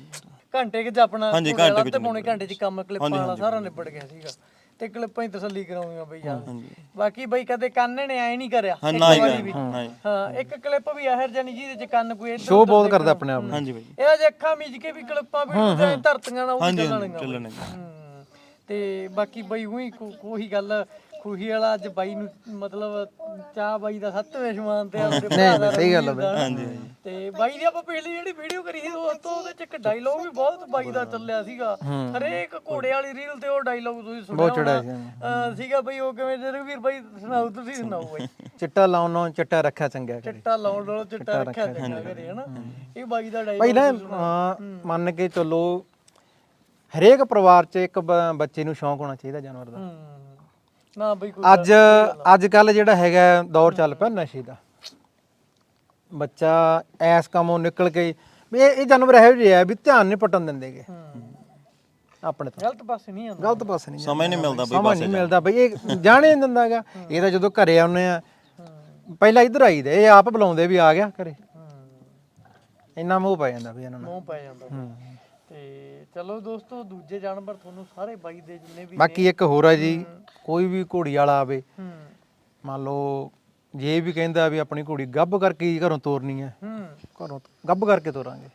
ਘੰਟੇ ਕਿ ਆਪਣਾ ਹਾਂਜੀ, ਘੰਟੇ ਕੁ ਪੌਣੇ ਘੰਟੇ ਚ ਕੰਮ ਕਲਿੱਪਾਂ ਵਾਲਾ ਸਾਰਾ ਨਿਬੜ ਗਿਆ ਸੀਗਾ। ਤੇ ਕਲਿੱਪਾਂ ਹੀ ਤਸੱਲੀ ਕਰਾਉਂਦੀਆਂ ਬਈ ਯਾਰ। ਬਾਕੀ ਬਈ ਕਦੇ ਕੰਨ ਨੇ ਐ ਨਹੀਂ ਕਰਿਆ ਹਾਂ ਨਾ ਹੀ ਇੱਕ ਕਲਿੱਪ ਵੀ ਆਹਰ ਜਾਨੀ ਜਿਹਦੇ ਚ ਕੰਨ ਕੋਈ ਇੱਧਰ ਸ਼ੋਅ ਬਹੁਤ ਕਰਦਾ ਆਪਣੇ ਆਪ ਨੂੰ। ਹਾਂਜੀ ਬਾਈ। ਇਹ ਜੇ ਅੱਖਾਂ ਮੀਜ ਕੇ ਵੀ ਕਲਿੱਪਾਂ ਵੀ ਧਰਤੀਆਂ ਨਾਲ ਉਹ ਹਾਂਜੀ ਚੱਲਣਗੀਆਂ। ਤੇ ਬਾਕੀ ਬਈ ਉਹੀ ਉਹੀ ਗੱਲ ਖੁਸ਼ੀ ਵਾਲਾ ਅੱਜ ਬਾਈ ਨੂੰ ਮਤਲਬ ਚਾਹ ਬਾਈ ਦਾ ਸੱਤਵੇਂ ਸਮਾਨ ਤੇ ਆਪਣੇ ਭਰਾ ਦਾ ਸਹੀ ਗੱਲ ਹਾਂਜੀ ਤੇ ਬਾਈ ਦੀ ਆਪਾਂ ਪਿਛਲੀ ਜਿਹੜੀ ਵੀਡੀਓ ਕਰੀ ਸੀ ਉਸ ਤੋਂ ਉਹਦੇ ਚ ਇੱਕ ਡਾਇਲੋਗ ਵੀ ਬਹੁਤ ਬਾਈ ਦਾ ਚੱਲਿਆ ਸੀਗਾ। ਹਰੇਕ ਘੋੜੇ ਵਾਲੀ ਰੀਲ ਤੇ ਉਹ ਡਾਇਲੋਗ ਤੁਸੀਂ ਸੁਣਿਆ ਬਹੁਤ ਚੜਿਆ ਸੀਗਾ ਬਈ ਉਹ ਕਿਵੇਂ ਰਘਵੀਰ ਬਾਈ ਸੁਣਾਓ ਤੁਸੀਂ ਸੁਣਾਓ ਬਾਈ। ਚਿੱਟਾ ਲਾਉਣ ਨੂੰ ਚਿੱਟਾ ਰੱਖਿਆ ਚੰਗਾ ਕਰੇ। ਚਿੱਟਾ ਲਾਉਣ ਨਾਲੋਂ ਚਿੱਟਾ ਰੱਖਿਆ ਚੰਗਾ ਕਰੇ ਹਨਾ? ਇਹ ਬਾਈ ਦਾ ਭਾਈ ਡਾਇਲੋਗ ਨਾ ਅਹ, ਮੰਨ ਕੇ ਚੱਲੋ ਹਰੇਕ ਪਰਿਵਾਰ 'ਚ ਇੱਕ ਬ- ਬੱਚੇ ਨੂੰ ਸ਼ੌਂਕ ਹੋਣਾ ਚਾਹੀਦਾ ਜਾਨਵਰ ਦਾ। ਨਾ ਬਈ ਕੋਈ ਅੱਜ ਅੱਜ ਕੱਲ ਜਿਹੜਾ ਹੈਗਾ ਦੌਰ ਚੱਲ ਪਿਆ ਨਸ਼ੇ ਦਾ। ਬੱਚਾ ਐਸ ਕੰਮੋਂ ਨਿਕਲ ਕੇ ਵੀ ਇਹ ਇਹ ਜਾਨਵਰ ਇਹੋ ਜਿਹੇ ਆ ਵੀ ਧਿਆਨ ਨਹੀਂ ਪਟਣ ਦਿੰਦੇਗੇ। ਆਪਣੇ ਤੋਂ। ਗਲਤ ਪਾਸੇ ਨਹੀਂ ਆਉਂਦਾ। ਗਲਤ ਪਾਸੇ ਨਹੀਂ ਸਮਝ ਨਹੀਂ ਮਿਲਦਾ ਬਈ ਸਮਝ ਨਹੀਂ ਮਿਲਦਾ ਬਈ ਇਹ ਜਾਣੇ ਨਹੀਂ ਦਿੰਦਾਗਾ ਇਹ ਤਾਂ ਜਦੋਂ ਘਰੇ ਆਉਨੇ ਆ ਪਹਿਲਾਂ ਇੱਧਰ ਆਈਦੇ ਇਹ ਆਪ ਬੁਲਾਉਂਦੇ ਵੀ ਆ ਗਿਆ ਘਰੇ। ਇੰਨਾ ਮੋਹ ਪੈ ਜਾਂਦਾ ਵੀ ਇਹਨਾਂ ਨੂੰ। ਮੋਹ ਪੈ ਜਾਂਦਾ ਤੇ ਚਲੋ ਦੋਸਤੋ ਦੂਜੇ ਜਾਨਵਰ ਤੁਹਾਨੂੰ ਸਾਰੇ ਬਾਈ ਦੇ ਜਿੰਨੇ ਵੀ ਬਾਕੀ ਇੱਕ ਹੋਰ ਆ ਜੀ ਕੋਈ ਵੀ ਘੋੜੀ ਵਾਲਾ ਆਵੇ ਹੂੰ। ਮੰਨ ਲਓ ਜੇ ਵੀ ਕਹਿੰਦਾ ਵੀ ਆਪਣੀ ਘੋੜੀ ਗੱਭ ਕਰਕੇ ਹੀ ਘਰੋਂ ਤੋਰਨੀ ਹੈ ਹੂੰ। ਘਰੋਂ ਗੱਭ ਕਰਕੇ ਤੋਰਾਂਗੇ।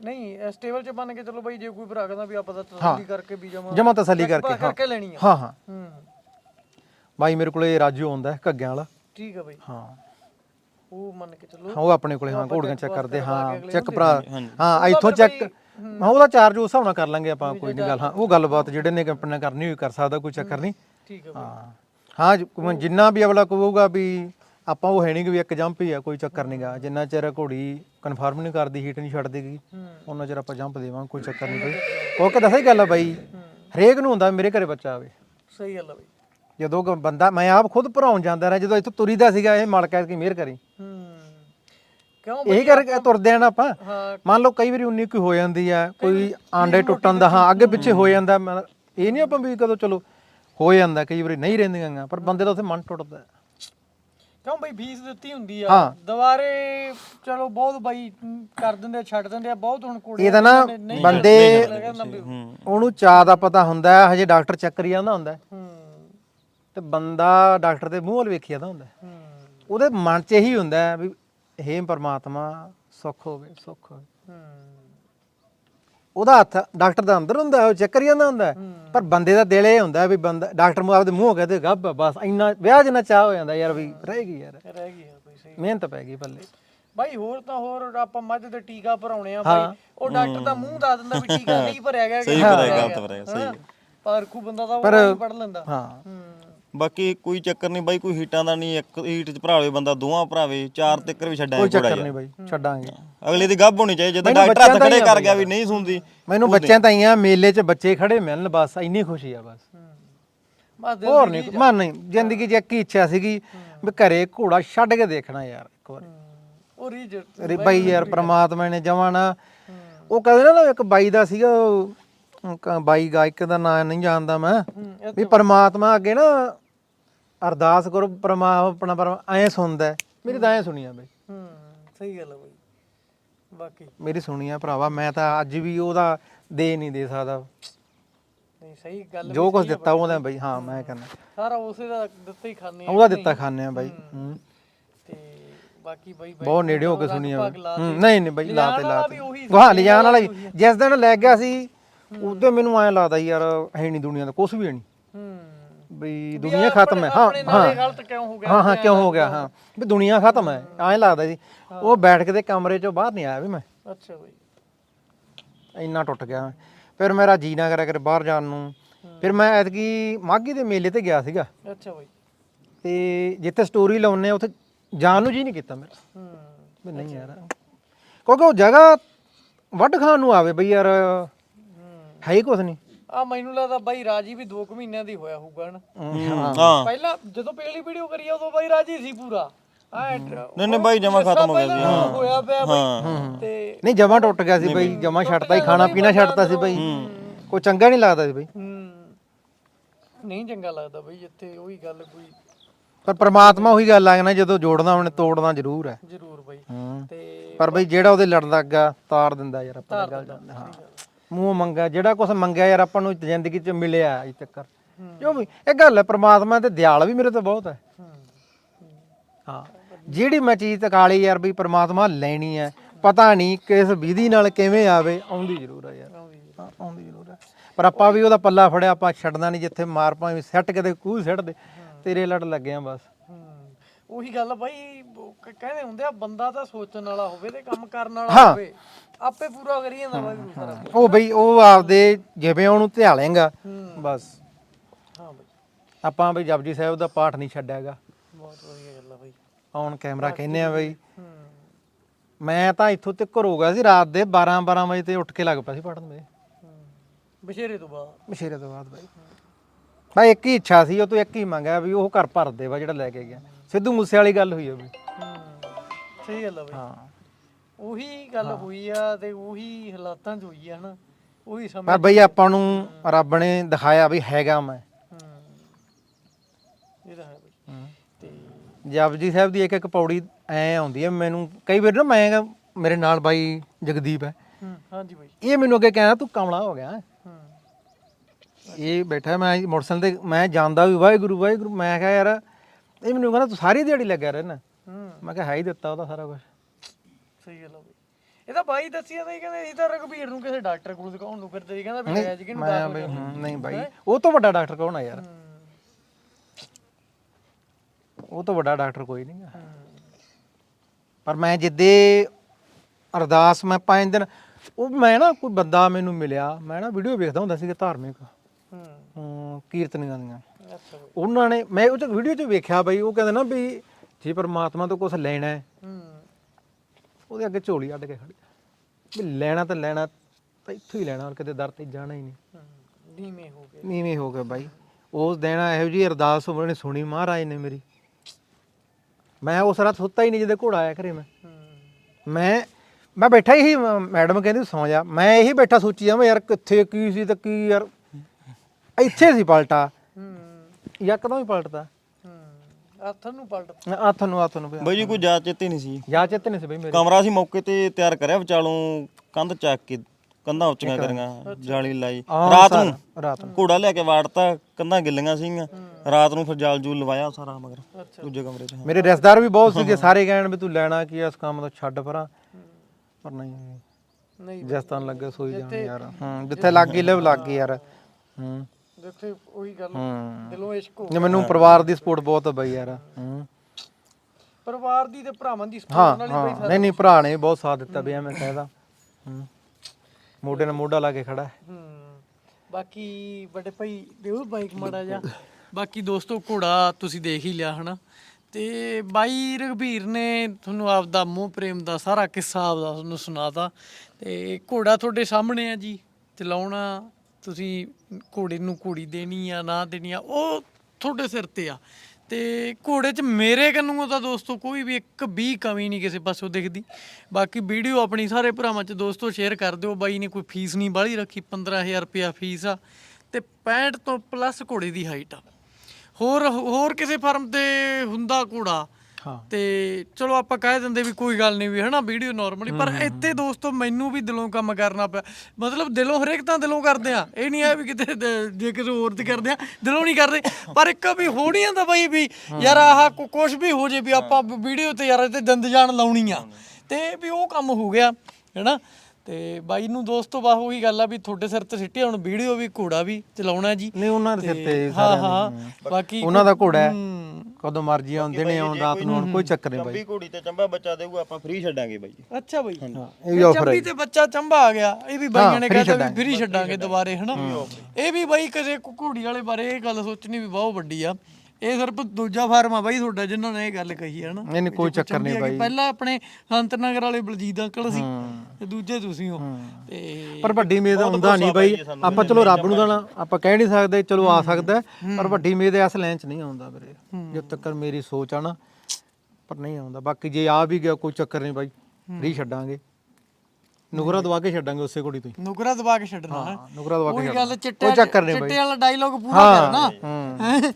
ਨਹੀਂ ਸਟੇਬਲ ਚ ਬਣ ਕੇ ਚਲੋ ਬਾਈ ਜੇ ਕੋਈ ਭਰਾ ਕਹਿੰਦਾ ਵੀ ਆਪਾਂ ਤਾਂ ਤਸੱਲੀ ਕਰਕੇ ਵੀ ਜਮਾ ਜਮਾ ਤਸੱਲੀ ਕਰਕੇ ਹਾਂ। ਕਰਕੇ ਲੈਣੀ ਆ। ਹਾਂ ਹਾਂ। ਹੂੰ। ਬਾਈ ਮੇਰੇ ਕੋਲੇ ਰਾਜੂ ਆਉਂਦਾ ਹੈ ਘੱਗਿਆਂ ਵਾਲਾ। ਠੀਕ ਆ ਬਾਈ। ਹਾਂ। ਉਹ ਮੰਨ ਕੇ ਚਲੋ ਹਾਂ ਉਹ ਆਪਣੇ ਕੋਲੇ ਹਾਂ ਘੋੜੀਆਂ ਚੈੱਕ ਕਰਦੇ ਹਾਂ ਚੈੱਕ ਭਰਾ। ਹਾਂ ਇੱਥੋਂ ਚੈੱਕ ਹਾਂ ਉਹਦਾ ਚਾਰਜ ਉਸ ਹਿਸਾਬ ਨਾਲ ਕਰ ਲਾਂਗੇ ਆਪਾਂ ਕੋਈ ਨਹੀਂ ਗੱਲ ਹਾਂ ਉਹ ਗੱਲਬਾਤ ਜਿਹੜੇ ਨੇ ਕੰਪਨੀ ਨਾਲ ਕਰਨੀ ਹੋਈ ਕਰ ਸਕਦਾ ਕੋਈ ਚੱਕਰ ਨਹੀਂ ਠੀਕ ਹਾਂ। ਹਾਂ ਜ- ਕੋਈ ਜਿੰਨਾ ਵੀ ਅਗਲਾ ਕਹੂਗਾ ਵੀ ਆਪਾਂ ਉਹ ਹੈ ਨਹੀਂ ਕਿ ਵੀ ਇੱਕ ਜੰਪ ਹੀ ਆ ਕੋਈ ਚੱਕਰ ਨਹੀਂਗਾ ਜਿੰਨਾ ਚਿਰ ਘੋੜੀ ਕਨਫਰਮ ਨਹੀਂ ਕਰਦੀ ਹੀਟ ਨਹੀਂ ਛੱਡ ਦੇਗੀ ਹੂੰ। ਉਹਨਾਂ ਚਿਰ ਆਪਾਂ ਜੰਪ ਦੇਵਾਂਗੇ ਕੋਈ ਚੱਕਰ ਨਹੀਂ ਬਈ। ਉਹ ਕਿ ਦੱਸਈ ਗੱਲ ਆ ਬਾਈ। ਹਰੇਕ ਨੂੰ ਹੁੰਦਾ ਮੇਰੇ ਘਰੇ ਬੱਚਾ ਆਵੇ। ਸਹੀ ਗੱਲ ਆ ਬਾਈ। ਜਦੋਂ ਬੰਦਾ ਮੈਂ ਆਪ ਖੁਦ ਭਰਾਉਣ ਜਾਂਦਾ ਰਿਹਾ ਜਦੋਂ ਇੱਥੋਂ ਤੁਰੀਦਾ ਸੀਗਾ ਇਹ ਮਲ ਕਹਿ ਕੇ ਮਿਹਰ ਕਰੀ। ਹੂੰ। ਕਿਉਂ ਇਹੀ ਕਰਕੇ ਤੁਰਦੇ ਆਂ ਨਾ ਆਪਾਂ। ਮੰਨ ਲਓ ਕਈ ਵਾਰੀ ਉਨੀ ਕੋਈ ਹੋ ਜਾਂਦੀ ਆ ਕੋਈ ਆਂਡੇ ਟੁੱਟਣ ਦਾ ਹਾਂ ਅੱਗੇ ਪਿੱਛੇ ਹੋ ਜਾਂਦਾ ਮੈਂ- ਇਹ ਨਹੀਂ ਆਪਾਂ ਵੀ ਕਦੋਂ ਚਲੋ ਹੋ ਜਾਂਦਾ ਕਈ ਵਾਰੀ ਨਹੀਂ ਰਹਿੰਦੀਆਂ ਗਾ, ਪਰ ਬੰਦੇ ਦਾ ਉੱਥੇ ਮਨ ਟੁੱਟਦਾ। ਕਿਉਂ ਬਈ ਫੀਸ ਦਿੱਤੀ ਹੁੰਦੀ ਆ। ਦੁਬਾਰੇ ਚਲੋ ਬਹੁਤ ਬਾਈ ਕਰ ਦਿੰਦੇ ਛੱਡ ਦਿੰਦੇ ਆ ਬਹੁਤ ਹੁਣ ਕੁੜੀ ਇਹਦਾ ਨਾ ਬੰਦੇ ਉਹਨੂੰ ਚਾਹ ਦਾ ਪਤਾ ਹੁੰਦਾ ਹਜੇ ਡਾਕਟਰ ਚੈੱਕ ਕਰੀ ਜਾਂਦਾ ਹੁੰਦਾ। ਤੇ ਬੰਦਾ ਡਾਕਟਰ ਦੇ ਮੂੰਹ ਵੱਲ ਵੇਖੀ ਜਾਂਦਾ ਹੁੰਦਾ। ਉਹਦੇ ਮਨ 'ਚ ਇਹੀ ਹੁੰਦਾ ਵੀ ਹੇ ਪਰਮਾਤਮਾ ਸੁੱਖ ਹੋਵੇ। ਸੁੱਖ ਹੋਵੇ। ਉਹਦਾ ਹੱਥ ਡਾਕਟਰ ਦਾ ਅੰਦਰ ਹੁੰਦਾ ਹੈ, ਉਹ ਚੈੱਕ ਕਰੀ ਜਾਂਦਾ ਹੁੰਦਾ। ਪਰ ਬੰਦੇ ਦਾ ਦਿਲ ਇਹ ਹੁੰਦਾ ਵੀ ਬੰਦਾ ਡਾਕਟਰ ਨੂੰ ਆਪਦੇ ਮੂੰਹ ਕਹਦੇ ਗੱਬ ਬਸ ਇੰਨਾ ਵਿਆਹ ਜਿੰਨਾ ਚਾਹ ਹੋ ਜਾਂਦਾ ਯਾਰ ਵੀ ਯਾਰ। ਰਹਿ ਗਈ ਕੋਈ ਸਹੀ। ਮਿਹਨਤ ਪੈ ਗਈ ਪੱਲੇ। ਬਾਈ ਹੋਰ ਤਾਂ ਹੋਰ ਆਪਾਂ ਮੱਝ ਤੇ ਟੀਕਾ ਭਰਾਉਣੇ ਆ ਬਾਈ। ਉਹ ਡਾਕਟਰ ਦਾ ਮੂੰਹ ਦੱਸ ਦਿੰਦਾ ਵੀ ਟੀਕਾ ਨਹੀਂ ਭਰਿਆ ਗਿਆ ਸਹੀ ਭਰਿਆ ਭਰਿਆ ਸਹੀ। ਪਾਰਖੂ ਬੰਦਾ ਤਾਂ ਉਹ ਪੜ ਲੈਂਦਾ। ਹਾਂ। ਹੂੰ। ਬਾਕੀ ਕੋਈ ਚੱਕਰ ਨਹੀਂ ਬਾਈ ਕੋਈ ਹੀਟਾਂ ਦਾ ਨਹੀਂ ਇੱਕ ਹੀਟ ਚ ਭਰਾਵੇ ਬੰਦਾ ਦੋਵਾਂ ਭਰਾਵੇ ਚਾਰ ਤਿੱਕਰ ਵੀ ਛੱਡਾਂ ਕੋਈ ਚੱਕਰ ਨਹੀਂ ਬਾਈ ਛੱਡਾਂਗੇ। ਅਗਲੇ ਦੀ ਗੱਭ ਹੋਣੀ ਚਾਹੀਦੀ ਜਦੋਂ ਮੈਨੂੰ ਡਾਕਟਰ ਬੱਚਿਆਂ ਹੱਥ ਦਾ ਖੜੇ ਕਰ ਗਿਆ ਵੀ ਨਹੀਂ ਸੁਣਦੀ ਮੈਨੂੰ ਬੱਚਿਆਂ ਤਾਂ ਆਈਆਂ ਮੇਲੇ 'ਚ ਬੱਚੇ ਖੜੇ ਮਿਲਣ ਬਸ ਇੰਨੀ ਖੁਸ਼ੀ ਆ ਬਸ। ਬਸ ਦਿਲ ਹੋਰ ਨਹੀਂ ਮਨ ਨਹੀਂ ਜ਼ਿੰਦਗੀ 'ਚ ਇੱਕ ਹੀ ਇੱਛਾ ਸੀਗੀ ਵੀ ਘਰੇ ਘੋੜਾ ਛੱਡ ਕੇ ਦੇਖਣਾ ਯਾਰ ਇੱਕ ਵਾਰ। ਉਹ ਰੀਜ ਅਰੇ ਬਾਈ ਯਾਰ ਪ੍ਰਮਾਤਮਾ ਨੇ ਜਮਾਂ ਨਾ ਉਹ ਕਹਿੰਦੇ ਨਾ ਇੱਕ ਬਾਈ ਦਾ ਸੀਗਾ ਉਹ ਕ- ਬਾਈ ਗਾਇਕ ਦਾ ਨਾਂ ਨਹੀਂ ਜਾਣਦਾ ਮੈਂ। ਵੀ ਪ੍ਰਮਾਤਮਾ ਅੱਗੇ ਨਾ ਅਰਦਾਸ ਕਰੋ ਪਰਮਾ ਆਪਣਾ ਪਰਮਾ ਐ ਸੁਣਦਾ ਹੈ। ਮੇਰੀ ਤਾਂ ਐ ਸੁਣੀਆ ਬਈ। ਹੂੰ ਸਹੀ ਗੱਲ ਆ ਬਾਈ। ਬਾਕੀ? ਮੇਰੀ ਸੁਣੀਆ ਭਰਾਵਾ ਮੈਂ ਤਾਂ ਅੱਜ ਵੀ ਉਹਦਾ ਦੇ ਨਹੀਂ ਦੇ ਸਕਦਾ। ਨਹੀਂ ਸਹੀ ਗੱਲ ਜੋ ਕੁਝ ਦਿੱਤਾ ਉਹਦਾ ਬਈ ਹਾਂ ਮੈਂ ਕਹਿੰਦਾ। ਸਾਰਾ ਉਸੇ ਦਾ ਦਿੱਤਾ ਹੀ ਖਾਣੇ ਆ ਉਹਦਾ ਦਿੱਤਾ ਖਾਣੇ ਆ ਬਾਈ ਹੂੰ। ਤੇ ਬਾਕੀ ਬਾਈ ਬਾਈ ਬਹੁਤ ਨੇੜੇ ਹੋ ਕੇ ਸੁਣੀਆ ਭਾਗ ਬਈ। ਹੂੰ, ਨਹੀਂ ਨਹੀਂ ਬਈ ਲਾ ਤੇ ਲਾ ਵੀ ਤੇ। ਉਹੀ ਹਾਂ ਲਿਜਾਣ ਵਾਲਾ ਵੀ। ਜਿਸ ਦਿਨ ਲੈ ਗਿਆ ਸੀ ਉਦੋਂ ਮੈਨੂੰ ਐ ਲੱਗਦਾ ਯਾਰ ਹੈ ਨਹੀਂ ਦੁਨੀਆ ਦਾ ਕੁਝ ਵੀ ਨਹੀਂ ਹੂੰ ਬਈ ਦੁਨੀਆ ਖਤਮ ਹੈ ਹਾਂ ਗਲਤ ਕਿਉਂ ਹੋ ਗਿਆ? ਹਾਂ ਹਾਂ ਕਿਉਂ ਹੋ ਗਿਆ ਹਾਂ। ਵੀ ਦੁਨੀਆ ਖਤਮ ਹੈ ਐਂ ਲੱਗਦਾ ਸੀ। ਉਹ ਬੈਠ ਕੇ ਤੇ ਕਮਰੇ ਚੋਂ ਬਾਹਰ ਨਹੀਂ ਆਇਆ ਵੀ ਮੈਂ। ਅੱਛਾ ਬਾਈ। ਇੰਨਾ ਟੁੱਟ ਗਿਆ। ਫਿਰ ਮੇਰਾ ਜੀ ਨਾ ਕਰਿਆ ਕਰ ਬਾਹਰ ਜਾਣ ਨੂੰ। ਫਿਰ ਮੈਂ ਐਤਕੀ ਮਾਘੀ ਦੇ ਮੇਲੇ ਤੇ ਗਿਆ ਸੀਗਾ। ਅੱਛਾ ਬਾਈ। ਤੇ ਜਿੱਥੇ ਸਟੋਰੀ ਲਾਉਨੇ ਉੱਥੇ ਜਾਣ ਨੂੰ ਜੀ ਨਹੀਂ ਕੀਤਾ ਮੇਰਾ। ਹੂੰ। ਵੀ ਨਹੀਂ ਯਾਰ। ਕਿਉਂਕਿ ਉਹ ਜਗ੍ਹਾ ਵੱਢ ਖਾਣ ਨੂੰ ਆਵੇ ਬਈ ਯਾਰ। ਹੂੰ ਹੈ ਕੁਛ ਨਹੀਂ ਆ ਮੈਨੂੰ ਲੱਗਦਾ ਬਾਈ ਰਾਜੀ ਵੀ 2 ਮਹੀਨਿਆਂ ਦੀ ਹੋਇਆ ਹੋਊਗਾ ਨਾ ਹਾਂ ਪਹਿਲਾਂ ਜਦੋਂ ਪਹਿਲੀ ਵੀਡੀਓ ਕਰੀ ਆ, ਉਦੋਂ ਬਾਈ ਰਾਜੀ ਸੀ ਪੂਰਾ। ਨਹੀਂ ਨਹੀਂ ਬਾਈ ਜਮਾ ਖਤਮ ਹੋ ਗਿਆ ਸੀ। ਹਾਂ। ਹੋਇਆ ਪਿਆ ਬਾਈ। ਤੇ ਨਹੀਂ ਜਮਾ ਟੁੱਟ ਗਿਆ ਸੀ ਬਈ ਜਮਾ ਛੱਡਤਾ ਹੀ ਖਾਣਾ ਪੀਣਾ ਛੱਡਤਾ ਸੀ ਬਈ। ਕੋਈ ਚੰਗਾ ਨਹੀਂ ਲੱਗਦਾ ਸੀ ਬਈ। ਹੂੰ। ਨਹੀਂ ਚੰਗਾ ਲੱਗਦਾ ਬਈ ਜਿੱਥੇ ਉਹੀ ਗੱਲ ਕੋਈ ਪਰ ਪ੍ਰਮਾਤਮਾ ਉਹੀ ਗੱਲ ਆ ਨਾ ਜਦੋਂ ਜੋੜਨਾ ਉਹਨੇ ਤੋੜਨਾ ਜ਼ਰੂਰ ਹੈ। ਜ਼ਰੂਰ ਬਈ। ਤੇ ਪਰ ਬਈ ਜਿਹੜਾ ਉਹਦੇ ਲੜਨ ਲੱਗਾ ਤਾਰ ਦਿੰਦਾ ਯਾਰ ਆਪਾਂ ਦੀ ਗੱਲ ਜਾਣਦੇ ਹਾਂ। ਮੂੰਹ ਮੰਗਾ ਜਿਹੜਾ ਕੁਝ ਮੰਗਿਆ ਯਾਰ ਆਪਾਂ ਨੂੰ ਜ਼ਿੰਦਗੀ 'ਚ ਮਿਲਿਆ ਅਜ ਤੱਕ ਜੋ ਵੀ? ਇਹ ਗੱਲ ਹੈ ਪ੍ਰਮਾਤਮਾ ਤੇ ਦਿਆਲ ਵੀ ਮੇਰੇ ਤੋਂ ਬਹੁਤ ਹੈ। ਹੂੰ ਜਿਹੜੀ ਮੈਂ ਚੀਜ਼ ਤਕਾਲੀ ਯਾਰ ਵੀ ਪ੍ਰਮਾਤਮਾ ਲੈਣੀ ਹੈ ਪਤਾ ਨਹੀਂ ਕਿਸ ਵਿਧੀ ਨਾਲ ਕਿਵੇਂ ਆਵੇ ਆਉਂਦੀ ਜ਼ਰੂਰ ਹੈ ਯਾਰ। ਆਉਂਦੀ ਜੀ। ਹਾਂ, ਆਉਂਦੀ ਜ਼ਰੂਰ ਹੈ। ਪਰ ਆਪਾਂ ਵੀ ਉਹਦਾ ਪੱਲਾ ਫੜਿਆ ਆਪਾਂ ਛੱਡਣਾ ਨਹੀਂ ਜਿੱਥੇ ਮਾਰ ਭਾਵੇਂ ਸੱਟ ਕੇ ਤੇ ਕੂਹ ਸੱਟ ਦੇ ਤੇਰੇ ਲੜ ਲੱਗੇ ਆ ਬਸ। ਹੂੰ ਉਹੀ ਗੱਲ ਆ ਬਾਈ ਉਹ ਕ- ਕਹਿੰਦੇ ਹੁੰਦੇ ਆ ਬੰਦਾ ਤਾਂ ਸੋਚਣ ਵਾਲਾ ਹੋਵੇ ਤੇ ਕੰਮ ਕਰਨ ਵਾਲਾ ਹਾਂ। ਹੋਵੇ। ਆਪੇ ਪੂਰਾ ਕਰੀ ਜਾਂਦਾ ਸਾਰਾ। ਕੁਛ। ਉਹ ਬਈ ਉਹ ਆਪਦੇ ਜਿਵੇਂ ਉਹਨੂੰ ਧਿਆਲੇਗਾ ਹੂੰ। ਬਸ। ਹਾਂ ਬਾਈ। ਆਪਾਂ ਬਈ ਜਪਜੀ ਸਾਹਿਬ ਦਾ ਪਾਠ ਨਹੀਂ ਛੱਡਿਆਗਾ। ਬਹੁਤ ਵਧੀਆ ਗੱਲ ਆ ਬਾਈ। ਔਨ ਕੈਮਰਾ ਕਹਿੰਦੇ ਆ ਬਈ। ਹੂੰ। ਮੈਂ ਤਾਂ ਇੱਥੋਂ ਤੱਕ ਹੋ ਗਿਆ ਸੀ ਰਾਤ ਦੇ 12 12 ਵਜੇ ਤੇ ਉੱਠ ਕੇ ਲੱਗ ਪਿਆ ਸੀ ਪੜਨ ਹੂੰ। ਬਸ਼ੇਰੇ ਤੋਂ ਬਾਅਦ। ਮਸ਼ੇਰੇ ਤੋਂ ਬਾਅਦ ਬਾਈ। ਬਾਈ ਇੱਕ ਹੀ ਇੱਛਾ ਸੀ ਉਹ ਤੋਂ ਇੱਕ ਹੀ ਮੰਗਿਆ ਵੀ ਉਹ ਘਰ ਭਰ ਦੇ ਵਾ ਜਿਹੜਾ ਲੈ ਕੇ ਗਿਆ। ਸਿੱਧੂ ਮੂਸੇ ਵਾਲੀ ਗੱਲ ਹੋਈ ਆ ਹੂੰ। ਸਹੀ ਗੱਲ ਆ ਬਾਈ। ਹਾਂ। ਉਹੀ ਗੱਲ ਹੋਈ ਆ ਤੇ ਉਹੀ ਹਾਲਾਤਾਂ 'ਚ ਹੋਈ ਆ ਹਨਾ। ਉਹੀ ਸਮੇਂ ਪਰ ਬਈ ਆਪਾਂ ਨੂੰ ਰੱਬ ਨੇ ਦਿਖਾਇਆ ਵੀ ਹੈਗਾ ਮੈਂ। ਹੂੰ ਇਹ ਤਾਂ ਹੈ ਬਾਈ। ਤੇ ਜਪਜੀ ਸਾਹਿਬ ਦੀ ਇੱਕ ਇੱਕ ਪੌੜੀ ਐ ਆਉਂਦੀ ਹੈ ਮੈਨੂੰ ਕਈ ਵਾਰ ਨਾ ਮੈਂ ਮੇਰੇ ਨਾਲ ਬਾਈ ਜਗਦੀਪ ਹੈ। ਹੂੰ ਹਾਂਜੀ ਬਾਈ। ਇਹ ਮੈਨੂੰ ਅੱਗੇ ਕਹਿੰਦਾ ਤੂੰ ਕਮਲਾ ਹੋ ਗਿਆ। ਇਹ ਬੈਠਾ ਮੈਂ ਮੋਟਰਸਾਈਕਲ ਤੇ ਮੈਂ ਜਾਂਦਾ ਵੀ ਵਾਹਿਗੁਰੂ ਵਾਹਿਗੁਰੂ। ਮੈਂ ਕਿਹਾ ਯਾਰ ਇਹ ਮੈਨੂੰ ਕਹਿੰਦਾ ਤੂੰ ਸਾਰੀ ਦਿਹਾੜੀ ਲੱਗਿਆ ਰਹਿਣਾ। ਮੈਂ ਕਿਹਾ ਹੈ ਹੀ ਦਿੱਤਾ ਉਹਦਾ ਸਾਰਾ ਕੁਝ ਸਹੀ ਗੱਲ ਆ ਬਈ। ਇਹ ਤਾਂ ਬਾਈ ਦੱਸਿਆ ਤਾਂ ਕਹਿੰਦੇ ਇਹ ਤਾਂ ਰਘਬੀਰ ਨੂੰ ਕਿਸੇ ਡਾਕਟਰ ਕੋਲ ਦਿਖਾਉਣ ਨੂੰ ਫਿਰਦੇ ਸੀ ਕਹਿੰਦਾ ਵੀ ਐਜ ਕਿ ਨੂੰ ਮੈਂ ਬਈ ਹੂੰ, ਨਹੀਂ ਬਾਈ ਉਹ ਤੋਂ ਵੱਡਾ ਡਾਕਟਰ ਕੌਣ ਆ ਯਾਰ? ਉਹ ਤੋਂ ਵੱਡਾ ਡਾਕਟਰ ਕੋਈ ਨਹੀਂ ਗਾ। ਪਰ ਮੈਂ ਜਿੱਦੇ ਅਰਦਾਸ ਮੈਂ ਪੰਜ ਦਿਨ ਉਹ ਮੈਂ ਨਾ ਕੋਈ ਬੰਦਾ ਮੈਨੂੰ ਮਿਲਿਆ ਮੈਂ ਨਾ ਵੀਡੀਓ ਵੇਖਦਾ ਹੁੰਦਾ ਸੀਗਾ ਧਾਰਮਿਕ। ਹੂੰ। ਹੂੰ, ਕੀਰਤਨੀਆਂ ਦੀਆਂ। ਅੱਛਾ ਬਈ। ਉਹਨਾਂ ਨੇ ਮੈਂ ਉਹ ਚ ਵੀਡੀਓ 'ਚ ਵੇਖਿਆ ਬਈ ਉਹ ਕਹਿੰਦੇ ਨਾ ਵੀ ਜੇ ਪਰਮਾਤਮਾ ਤੋਂ ਕੁਝ ਲੈਣਾ ਹੈ ਹੂੰ। ਉਹਦੇ ਅੱਗੇ ਝੋਲੀ ਅੱਡ ਕੇ ਖੜੀ ਵੀ ਲੈਣਾ ਤਾਂ ਲੈਣਾ ਤਾਂ ਇੱਥੋਂ ਹੀ ਲੈਣਾ ਔਰ ਕਿਤੇ ਦਰ ਤੇ ਜਾਣਾ ਹੀ ਨਹੀਂ। ਨੀਵੇਂ ਹੋ ਗਏ। ਨੀਵੇਂ ਹੋ ਗਿਆ ਬਾਈ। ਉਸ ਦਿਨ ਇਹੋ ਜੀ ਅਰਦਾਸ ਉਹਨਾਂ ਨੇ ਸੁਣੀ ਮਹਾਰਾਜ ਨੇ ਮੇਰੀ। ਮੈਂ ਉਸ ਰਾਤ ਸੁੱਤਾ ਹੀ ਨਹੀਂ ਜਦੋਂ ਘੋੜਾ ਆਇਆ ਘਰੇ ਮੈਂ। ਮੈਂ ਮੈਂ ਬੈਠਾ ਹੀ ਮੈਡਮ ਕਹਿੰਦੀ ਸੌਂ ਜਾ। ਮੈਂ ਇਹੀ ਬੈਠਾ ਸੋਚੀ ਜਾਵਾਂ ਯਾਰ ਕਿੱਥੇ ਕੀ ਸੀ ਤੇ ਕੀ ਯਾਰ। ਇੱਥੇ ਸੀ ਪਲਟਾ। ਹੂੰ। ਯਕਦਮ ਹੀ ਪਲਟਦਾ। ਹੱਥ ਨੂੰ ਪਲਟ ਹੱਥ ਨੂੰ ਹੱਥ ਨੂੰ ਪਿਆ। ਬਾਈ ਜੀ ਕੋਈ ਜਾ ਚੇਤੇ ਨਹੀਂ ਸੀ। ਯਾ ਚਿੱਤ ਨਹੀਂ ਸੀ ਬਈ ਮੇਰੇ। ਕਮਰਾ ਸੀ ਮੌਕੇ ਤੇ ਤਿਆਰ ਕਰਿਆ ਵਿਚਾਲੋਂ ਕੰਧ ਚੱਕ ਕੇ ਕੰਧਾਂ ਉੱਚੀਆਂ ਕਰੀਆਂ ਜਾਲੀ ਲਾਈ। ਰਾਤ ਸਾਰਾ, ਨੂੰ ਰਾਤ ਨੂੰ। ਘੋੜਾ ਲੈ ਕੇ ਵਾੜਤਾ ਕੰਧਾਂ ਗਿੱਲੀਆਂ ਸੀਗੀਆਂ। ਰਾਤ ਨੂੰ ਫਿਰ ਜਾਲ ਜੂਲ ਲਵਾਇਆ ਸਾਰਾ ਮਗਰ ਦੂਜੇ ਕਮਰੇ 'ਚ ਮੇਰੇ ਰਿਸ਼ਤੇਦਾਰ ਵੀ ਬਹੁਤ ਸੀਗੇ ਸਾਰੇ ਕਹਿਣ ਵੀ ਤੂੰ ਲੈਣਾ ਕੀ ਆ ਇਸ ਕੰਮ ਤੋਂ ਛੱਡ ਪਰਾਂ। ਪਰ ਨਹੀਂ ਨਹੀਂ। ਜਿਸ ਤਰ੍ਹਾਂ ਲੱਗੇ ਸੋਈ ਜਾਣ ਯਾਰ। ਹੂੰ ਜਿੱਥੇ ਲੱਗ ਗਈ ਲਿਵ ਲੱਗ ਗਈ ਯਾਰ। ਹੂੰ। ਜਿੱਥੇ ਉਹੀ ਗੱਲ। ਹੂੰ। ਦਿਲੋਂ ਇਸ਼ਕ ਹੋ ਜੇ ਮੈਨੂੰ ਪਰਿਵਾਰ ਦੀ ਸਪੋਰਟ ਬਹੁਤ ਹੈ ਬਈ ਯਾਰ। ਹੂੰ। ਪਰਿਵਾਰ ਦੀ ਤੇ ਭਰਾਵਾਂ ਦੀ ਹਾਂ ਸਪੋਰਟ ਨਾਲ ਹੀ ਬਈ ਹਾਂ। ਨਹੀਂ ਨਹੀਂ ਭਰਾ ਨੇ ਬਹੁਤ ਸਾਥ ਦਿੱਤਾ ਬਈ ਐਵੇਂ ਕਹਿਦਾ। ਹੂੰ। ਮੋਢੇ ਨਾਲ ਮੋਢਾ ਲਾ ਕੇ ਖੜਾ ਹੈ। ਹੂੰ। ਬਾਕੀ ਵੱਡੇ ਭਾਈ ਦਿਓ ਬਾਈਕ ਮਾੜਾ ਜਾ ਬਾਕੀ ਦੋਸਤੋ ਘੋੜਾ ਤੁਸੀਂ ਦੇਖ ਹੀ ਲਿਆ ਹਨਾ। ਤੇ ਬਾਈ ਰਘਬੀਰ ਨੇ ਤੁਹਾਨੂੰ ਆਪਦਾ ਮੋਹ ਪ੍ਰੇਮ ਦਾ ਸਾਰਾ ਕਿੱਸਾ ਆਪਦਾ ਤੁਹਾਨੂੰ ਸੁਣਾਤਾ। ਤੇ ਘੋੜਾ ਤੁਹਾਡੇ ਸਾਹਮਣੇ ਆ ਜੀ। ਚਲਾਉਣਾ ਤੁਸੀਂ ਘੋੜੇ ਨੂੰ ਘੋੜੀ ਦੇਣੀ ਆ, ਨਾ ਦੇਣੀ ਆ, ਉਹ ਤੁਹਾਡੇ ਸਿਰ ਤੇ ਆ। ਤੇ ਘੋੜੇ 'ਚ ਮੇਰੇ ਕੰਨੂ ਤਾਂ ਦੋਸਤੋ ਕੋਈ ਵੀ ਇੱਕ ਵੀ ਕਮੀ ਨਹੀਂ ਕਿਸੇ ਪਾਸੋਂ ਦਿਖਦੀ। ਬਾਕੀ ਵੀਡੀਓ ਆਪਣੀ ਸਾਰੇ ਭਰਾਵਾਂ 'ਚ ਦੋਸਤੋ ਸ਼ੇਅਰ ਕਰ ਦਿਓ। ਬਾਈ ਨੇ ਕੋਈ ਫੀਸ ਨਹੀਂ ਬਾਹਲੀ ਰੱਖੀ 15000 ਰੁਪਿਆ ਫੀਸ ਆ। ਤੇ 65 ਤੋਂ ਪਲੱਸ ਘੋੜੇ ਦੀ ਹਾਈਟ ਆ। ਹੋਰ ਹੋਰ ਕਿਸੇ ਫਾਰਮ ਤੇ ਹੁੰਦਾ ਘੋੜਾ? ਤੇ ਚਲੋ ਆਪਾਂ ਕਹਿ ਦਿੰਦੇ ਵੀ ਕੋਈ ਗੱਲ ਨਹੀਂ ਵੀ ਹਨਾ ਵੀਡੀਓ ਨਾਰਮਲੀ ਪਰ ਇੱਥੇ ਦੋਸਤੋ ਮੈਨੂੰ ਵੀ ਦਿਲੋਂ ਕੰਮ ਕਰਨਾ ਪਿਆ। ਮਤਲਬ ਦਿਲੋਂ ਹਰੇਕ ਤਾਂ ਦਿਲੋਂ ਕਰਦੇ ਆ। ਇਹ ਨਹੀਂ ਆ ਵੀ ਕਿਤੇ ਦ- ਜੇ ਕਿਸੇ ਹੋਰ ਤੇ ਕਰਦੇ ਆ ਦਿਲੋਂ ਨਹੀਂ ਕਰਦੇ। ਪਰ ਇੱਕ ਵੀ ਹੋਣੀ ਆ ਤਾਂ ਬਈ ਵੀ ਯਾਰ ਆਹ ਕੁਛ ਵੀ ਹੋ ਜੇ ਵੀ ਆਪਾਂ ਵੀਡੀਓ ਤੇ ਯਾਰ ਤੇ ਦੰਦ ਜਾਨ ਲਾਉਣੀ ਆ। ਤੇ ਵੀ ਉਹ ਕੰਮ ਹੋ ਗਿਆ ਹੈਨਾ? ਤੇ ਬਾਈ ਨੂੰ ਦੋਸਤੋ ਬਸ ਉਹੀ ਗੱਲ ਆ ਵੀ ਤੁਹਾਡੇ ਸਿਰ ਤੇ ਸਿੱਟੀ ਹੁਣ ਵੀਡੀਓ ਵੀ ਘੋੜਾ ਵੀ ਚਲਾਉਣਾ ਜੀ। ਨਹੀਂ ਉਹਨਾਂ ਦੇ ਸਿਰ ਤੇ ਹਾਂ ਹਾਂ ਬਾਕੀ ਉਹਨਾਂ ਦਾ ਘੋੜਾ ਹੈ। ਕਦੋਂ ਮਰਜ਼ੀ ਆਉਂਦੇ ਨੇ ਆਉਣ ਰਾਤ ਨੂੰ ਆਉਣ ਕੋਈ ਚੱਕਰ ਨਹੀਂ ਬਾਈ। ਚੰਬੀ ਘੋੜੀ ਤੇ ਚੰਬਾ ਬੱਚਾ ਦੇਊਗਾ ਆਪਾਂ ਫ੍ਰੀ ਛੱਡਾਂਗੇ ਬਾਈ। ਅੱਛਾ ਬਈ। ਇਹ ਵੀ ਆਫਰ ਹੈ ਚੰਬੀ ਤੇ ਬੱਚਾ ਚੰਬਾ ਆ ਗਿਆ। ਇਹ ਵੀ ਬਾਈਆਂ ਨੇ ਕਹਿੰਦਾ ਵੀ ਫ੍ਰੀ ਛੱਡਾਂਗੇ ਦੁਬਾਰੇ ਹਨਾ? ਇਹ ਵੀ ਬਾਈ ਕਦੇ ਘੋੜੀ ਵਾਲੇ ਬਾਰੇ ਇਹ ਗੱਲ ਸੋਚਣੀ ਵੀ ਬਹੁਤ ਵੱਡੀ ਆ। ਇਹ ਸਿਰਫ ਦੂਜਾ ਫਾਰਮ ਆ ਬਾਈ ਤੁਹਾਡਾ ਜਿਨ੍ਹਾਂ ਨੇ ਇਹ ਗੱਲ ਕਹੀ ਹੈ ਹਨਾ? ਨਹੀਂ ਨਹੀਂ ਕੋਈ ਚੱਕਰ ਨਹੀਂ ਬਾਈ। ਪਹਿਲਾਂ ਆਪਣੇ ਸੰਤ ਨਗਰ ਵਾਲੇ ਬਲਜੀਤ ਅੰਕਲ ਸੀ। ਤੇ ਦੂਜੇ ਤੁਸੀਂ ਹੋ। ਤੇ ਪਰ ਵੱਡੀ ਮੇਦ ਹੁੰਦਾ ਨਹੀਂ ਬਾਈ ਆਪਾਂ ਚਲੋ ਰੱਬ ਨੂੰ ਦੇਣਾ ਆਪਾਂ ਕਹਿ ਨਹੀਂ ਸਕਦੇ ਚਲੋ ਆ ਸਕਦਾ ਪਰ ਵੱਡੀ ਮੇਦ ਇਸ ਲਾਈਨ 'ਚ ਨਹੀਂ ਆਉਂਦਾ ਵੀਰੇ। ਜਦ ਤੱਕ ਮੇਰੀ ਸੋਚ ਆ ਨਾ ਪਰ ਨਹੀਂ ਆਉਂਦਾ। ਬਾਕੀ ਜੇ ਆ ਵੀ ਗਿਆ ਕੋਈ ਚੱਕਰ ਨਹੀਂ ਬਾਈ। ਫ੍ਰੀ ਛੱਡਾਂਗੇ। ਨੁਗਰਾ ਦਵਾ ਕੇ ਛੱਡਾਂਗੇ ਉਸੇ ਕੁੜੀ ਤੋਂ ਹੀ। ਨੁਕਰਾ ਦਬਾ ਕੇ ਛੱਡਣਾ ਹੈ। ਨੁਗਰਾ ਦਵਾ ਕੇ ਛੱਡਾਂਗੇ ਗੱਲ ਚਿੱਟੇ ਕੋਈ ਚਿੱਟੇ ਵਾਲਾ ਡਾਇਲੋਗ ਪੂਰਾ ਕਰਨਾ। ਹੈਂ?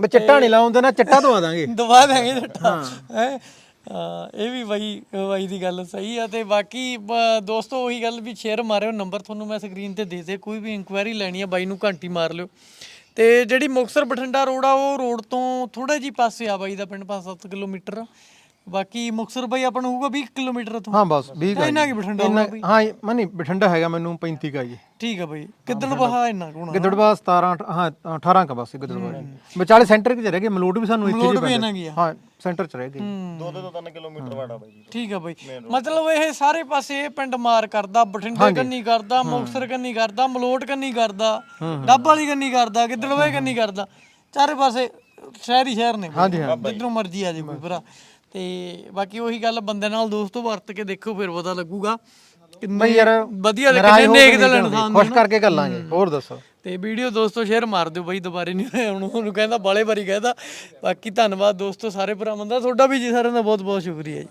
ਮੈਂ ਚਿੱਟਾ ਨਹੀਂ ਲਾਉਂਦਾ ਨਾ ਚਿੱਟਾ ਦਵਾ ਦਾਂਗੇ। ਦਵਾ ਦਾਂਗੇ ਛੱਟਾ ਹੈ? ਇਹ ਵੀ ਬਾਈ ਬਾਈ ਦੀ ਗੱਲ ਸਹੀ ਆ ਤੇ ਬਾਕੀ ਦੋਸਤੋ ਉਹੀ ਗੱਲ ਵੀ ਸ਼ੇਅਰ ਮਾਰਿਓ ਨੰਬਰ ਤੁਹਾਨੂੰ ਮੈਂ ਸਕਰੀਨ ਤੇ ਦੇ ਦੇ, ਕੋਈ ਵੀ ਇਨਕੁਆਇਰੀ ਲੈਣੀ ਆ, ਬਾਈ ਨੂੰ ਘੰਟੀ ਮਾਰ ਲਿਓ। ਤੇ ਜਿਹੜੀ ਮੁਕਸਰ ਬਠਿੰਡਾ ਰੋਡ ਆ, ਉਹ ਰੋਡ ਤੋਂ ਥੋੜੇ ਜੀ ਪਾਸੇ ਆ ਬਾਈ ਦਾ ਪਿੰਡ 5-7 ਕਿਲੋਮੀਟਰ। ਬਾਕੀ ਮੁਕਸਰ ਬਾਈ ਆਪਾਂ ਨੂੰ ਹੋਊਗਾ 20 ਕਿਲੋਮੀਟਰ ਤੋਂ। ਹਾਂ ਬਸ 20 ਗਾ ਇੰਨਾ ਕੀ ਬਠਿੰਡਾ ਇੰਨਾ ਹਾਂ ਮਨੀ ਬਠਿੰਡਾ ਹੈਗਾ ਮੈਨੂੰ 35 ਕਾ ਜੀ। ਠੀਕ ਆ ਬਾਈ। ਕਿੱਦਣ ਬਹਾ ਇੰਨਾ ਕੋਣਾ ਗਿੱਦੜਵਾ 17 ਅਠ- ਹਾਂ 18 ਕਾ ਬਸ ਗਿੱਦੜਵਾ ਵਿਚਾਲੇ ਸੈਂਟਰ ਚ ਰਹਿ ਗਏ ਮਲੋਟ ਵੀ ਸਾਨੂੰ ਇੱਥੇ ਮਲੋਟ ਹੀ ਵੀ ਪੈਂਦਾ। ਕੀ ਹਾਂ ਸੈਂਟਰ ਚ ਰਹਿ ਗਏ ਦੋ ਦੋ ਤੋਂ 3 ਕਿਲੋਮੀਟਰ ਵਾੜਾ ਬਾਈ ਜੀ। ਠੀਕ ਆ ਬਾਈ। ਮਤਲਬ ਇਹ ਸਾਰੇ ਪਾਸੇ ਇਹ ਪਿੰਡ ਮਾਰ ਕਰਦਾ ਬਠਿੰਡੇ ਕੰਨੀ ਕਰਦਾ ਮੁਕਤਸਰ ਕੰਨੀ ਕਰਦਾ ਮਲੋਟ ਕੰਨੀ ਕਰਦਾ ਡੱਬ ਵਾਲੀ ਕੰਨੀ ਕਰਦਾ ਗਿੱਦੜਵੇ ਕੰਨੀ ਕਰਦਾ। ਚਾਰੇ ਪਾਸੇ ਸ਼ਹਿਰੀ ਸ਼ਹਿਰ ਨੇ ਹਾਂਜੀ ਹਾਂ ਜਿੱਧਰੋਂ ਮਰਜ਼ੀ ਆ ਜੇ ਕੋਈ ਭਰਾ। ਤੇ ਬਾਕੀ ਉਹੀ ਗੱਲ ਬੰਦੇ ਨਾਲ ਦੋਸਤੋ ਵਰਤ ਕੇ ਦੇਖੋ ਫਿਰ ਪਤਾ ਲੱਗੂਗਾ ਕਿੰਨੇ ਯਾਰ ਵਧੀਆ ਨਾਰਾਜ਼ ਕਿੰਨੇ ਨੇਕ ਦਿਲ ਇਨਸਾਨ ਖੁਸ਼ ਕਰਕੇ ਕਰ ਲਾਂਗੇ ਹੋਰ ਦੱਸੋ। ਤੇ ਵੀਡੀਓ ਦੋਸਤੋ ਸ਼ੇਅਰ ਮਾਰ ਦਿਓ ਬਾਈ ਦੁਬਾਰੇ ਨਹੀਂ ਹੋਇਆ ਹੁਣ ਉਹਨੂੰ ਕਹਿੰਦਾ ਬਾਲੇ ਵਾਰੀ ਕਹਿੰਦਾ ਬਾਕੀ ਧੰਨਵਾਦ ਦੋਸਤੋ ਸਾਰੇ ਭਰਾਵਾਂ ਦਾ ਤੁਹਾਡਾ ਵੀ ਜੀ ਸਾਰਿਆਂ ਦਾ ਬਹੁਤ ਬਹੁਤ ਸ਼ੁਕਰੀਆ ਜੀ।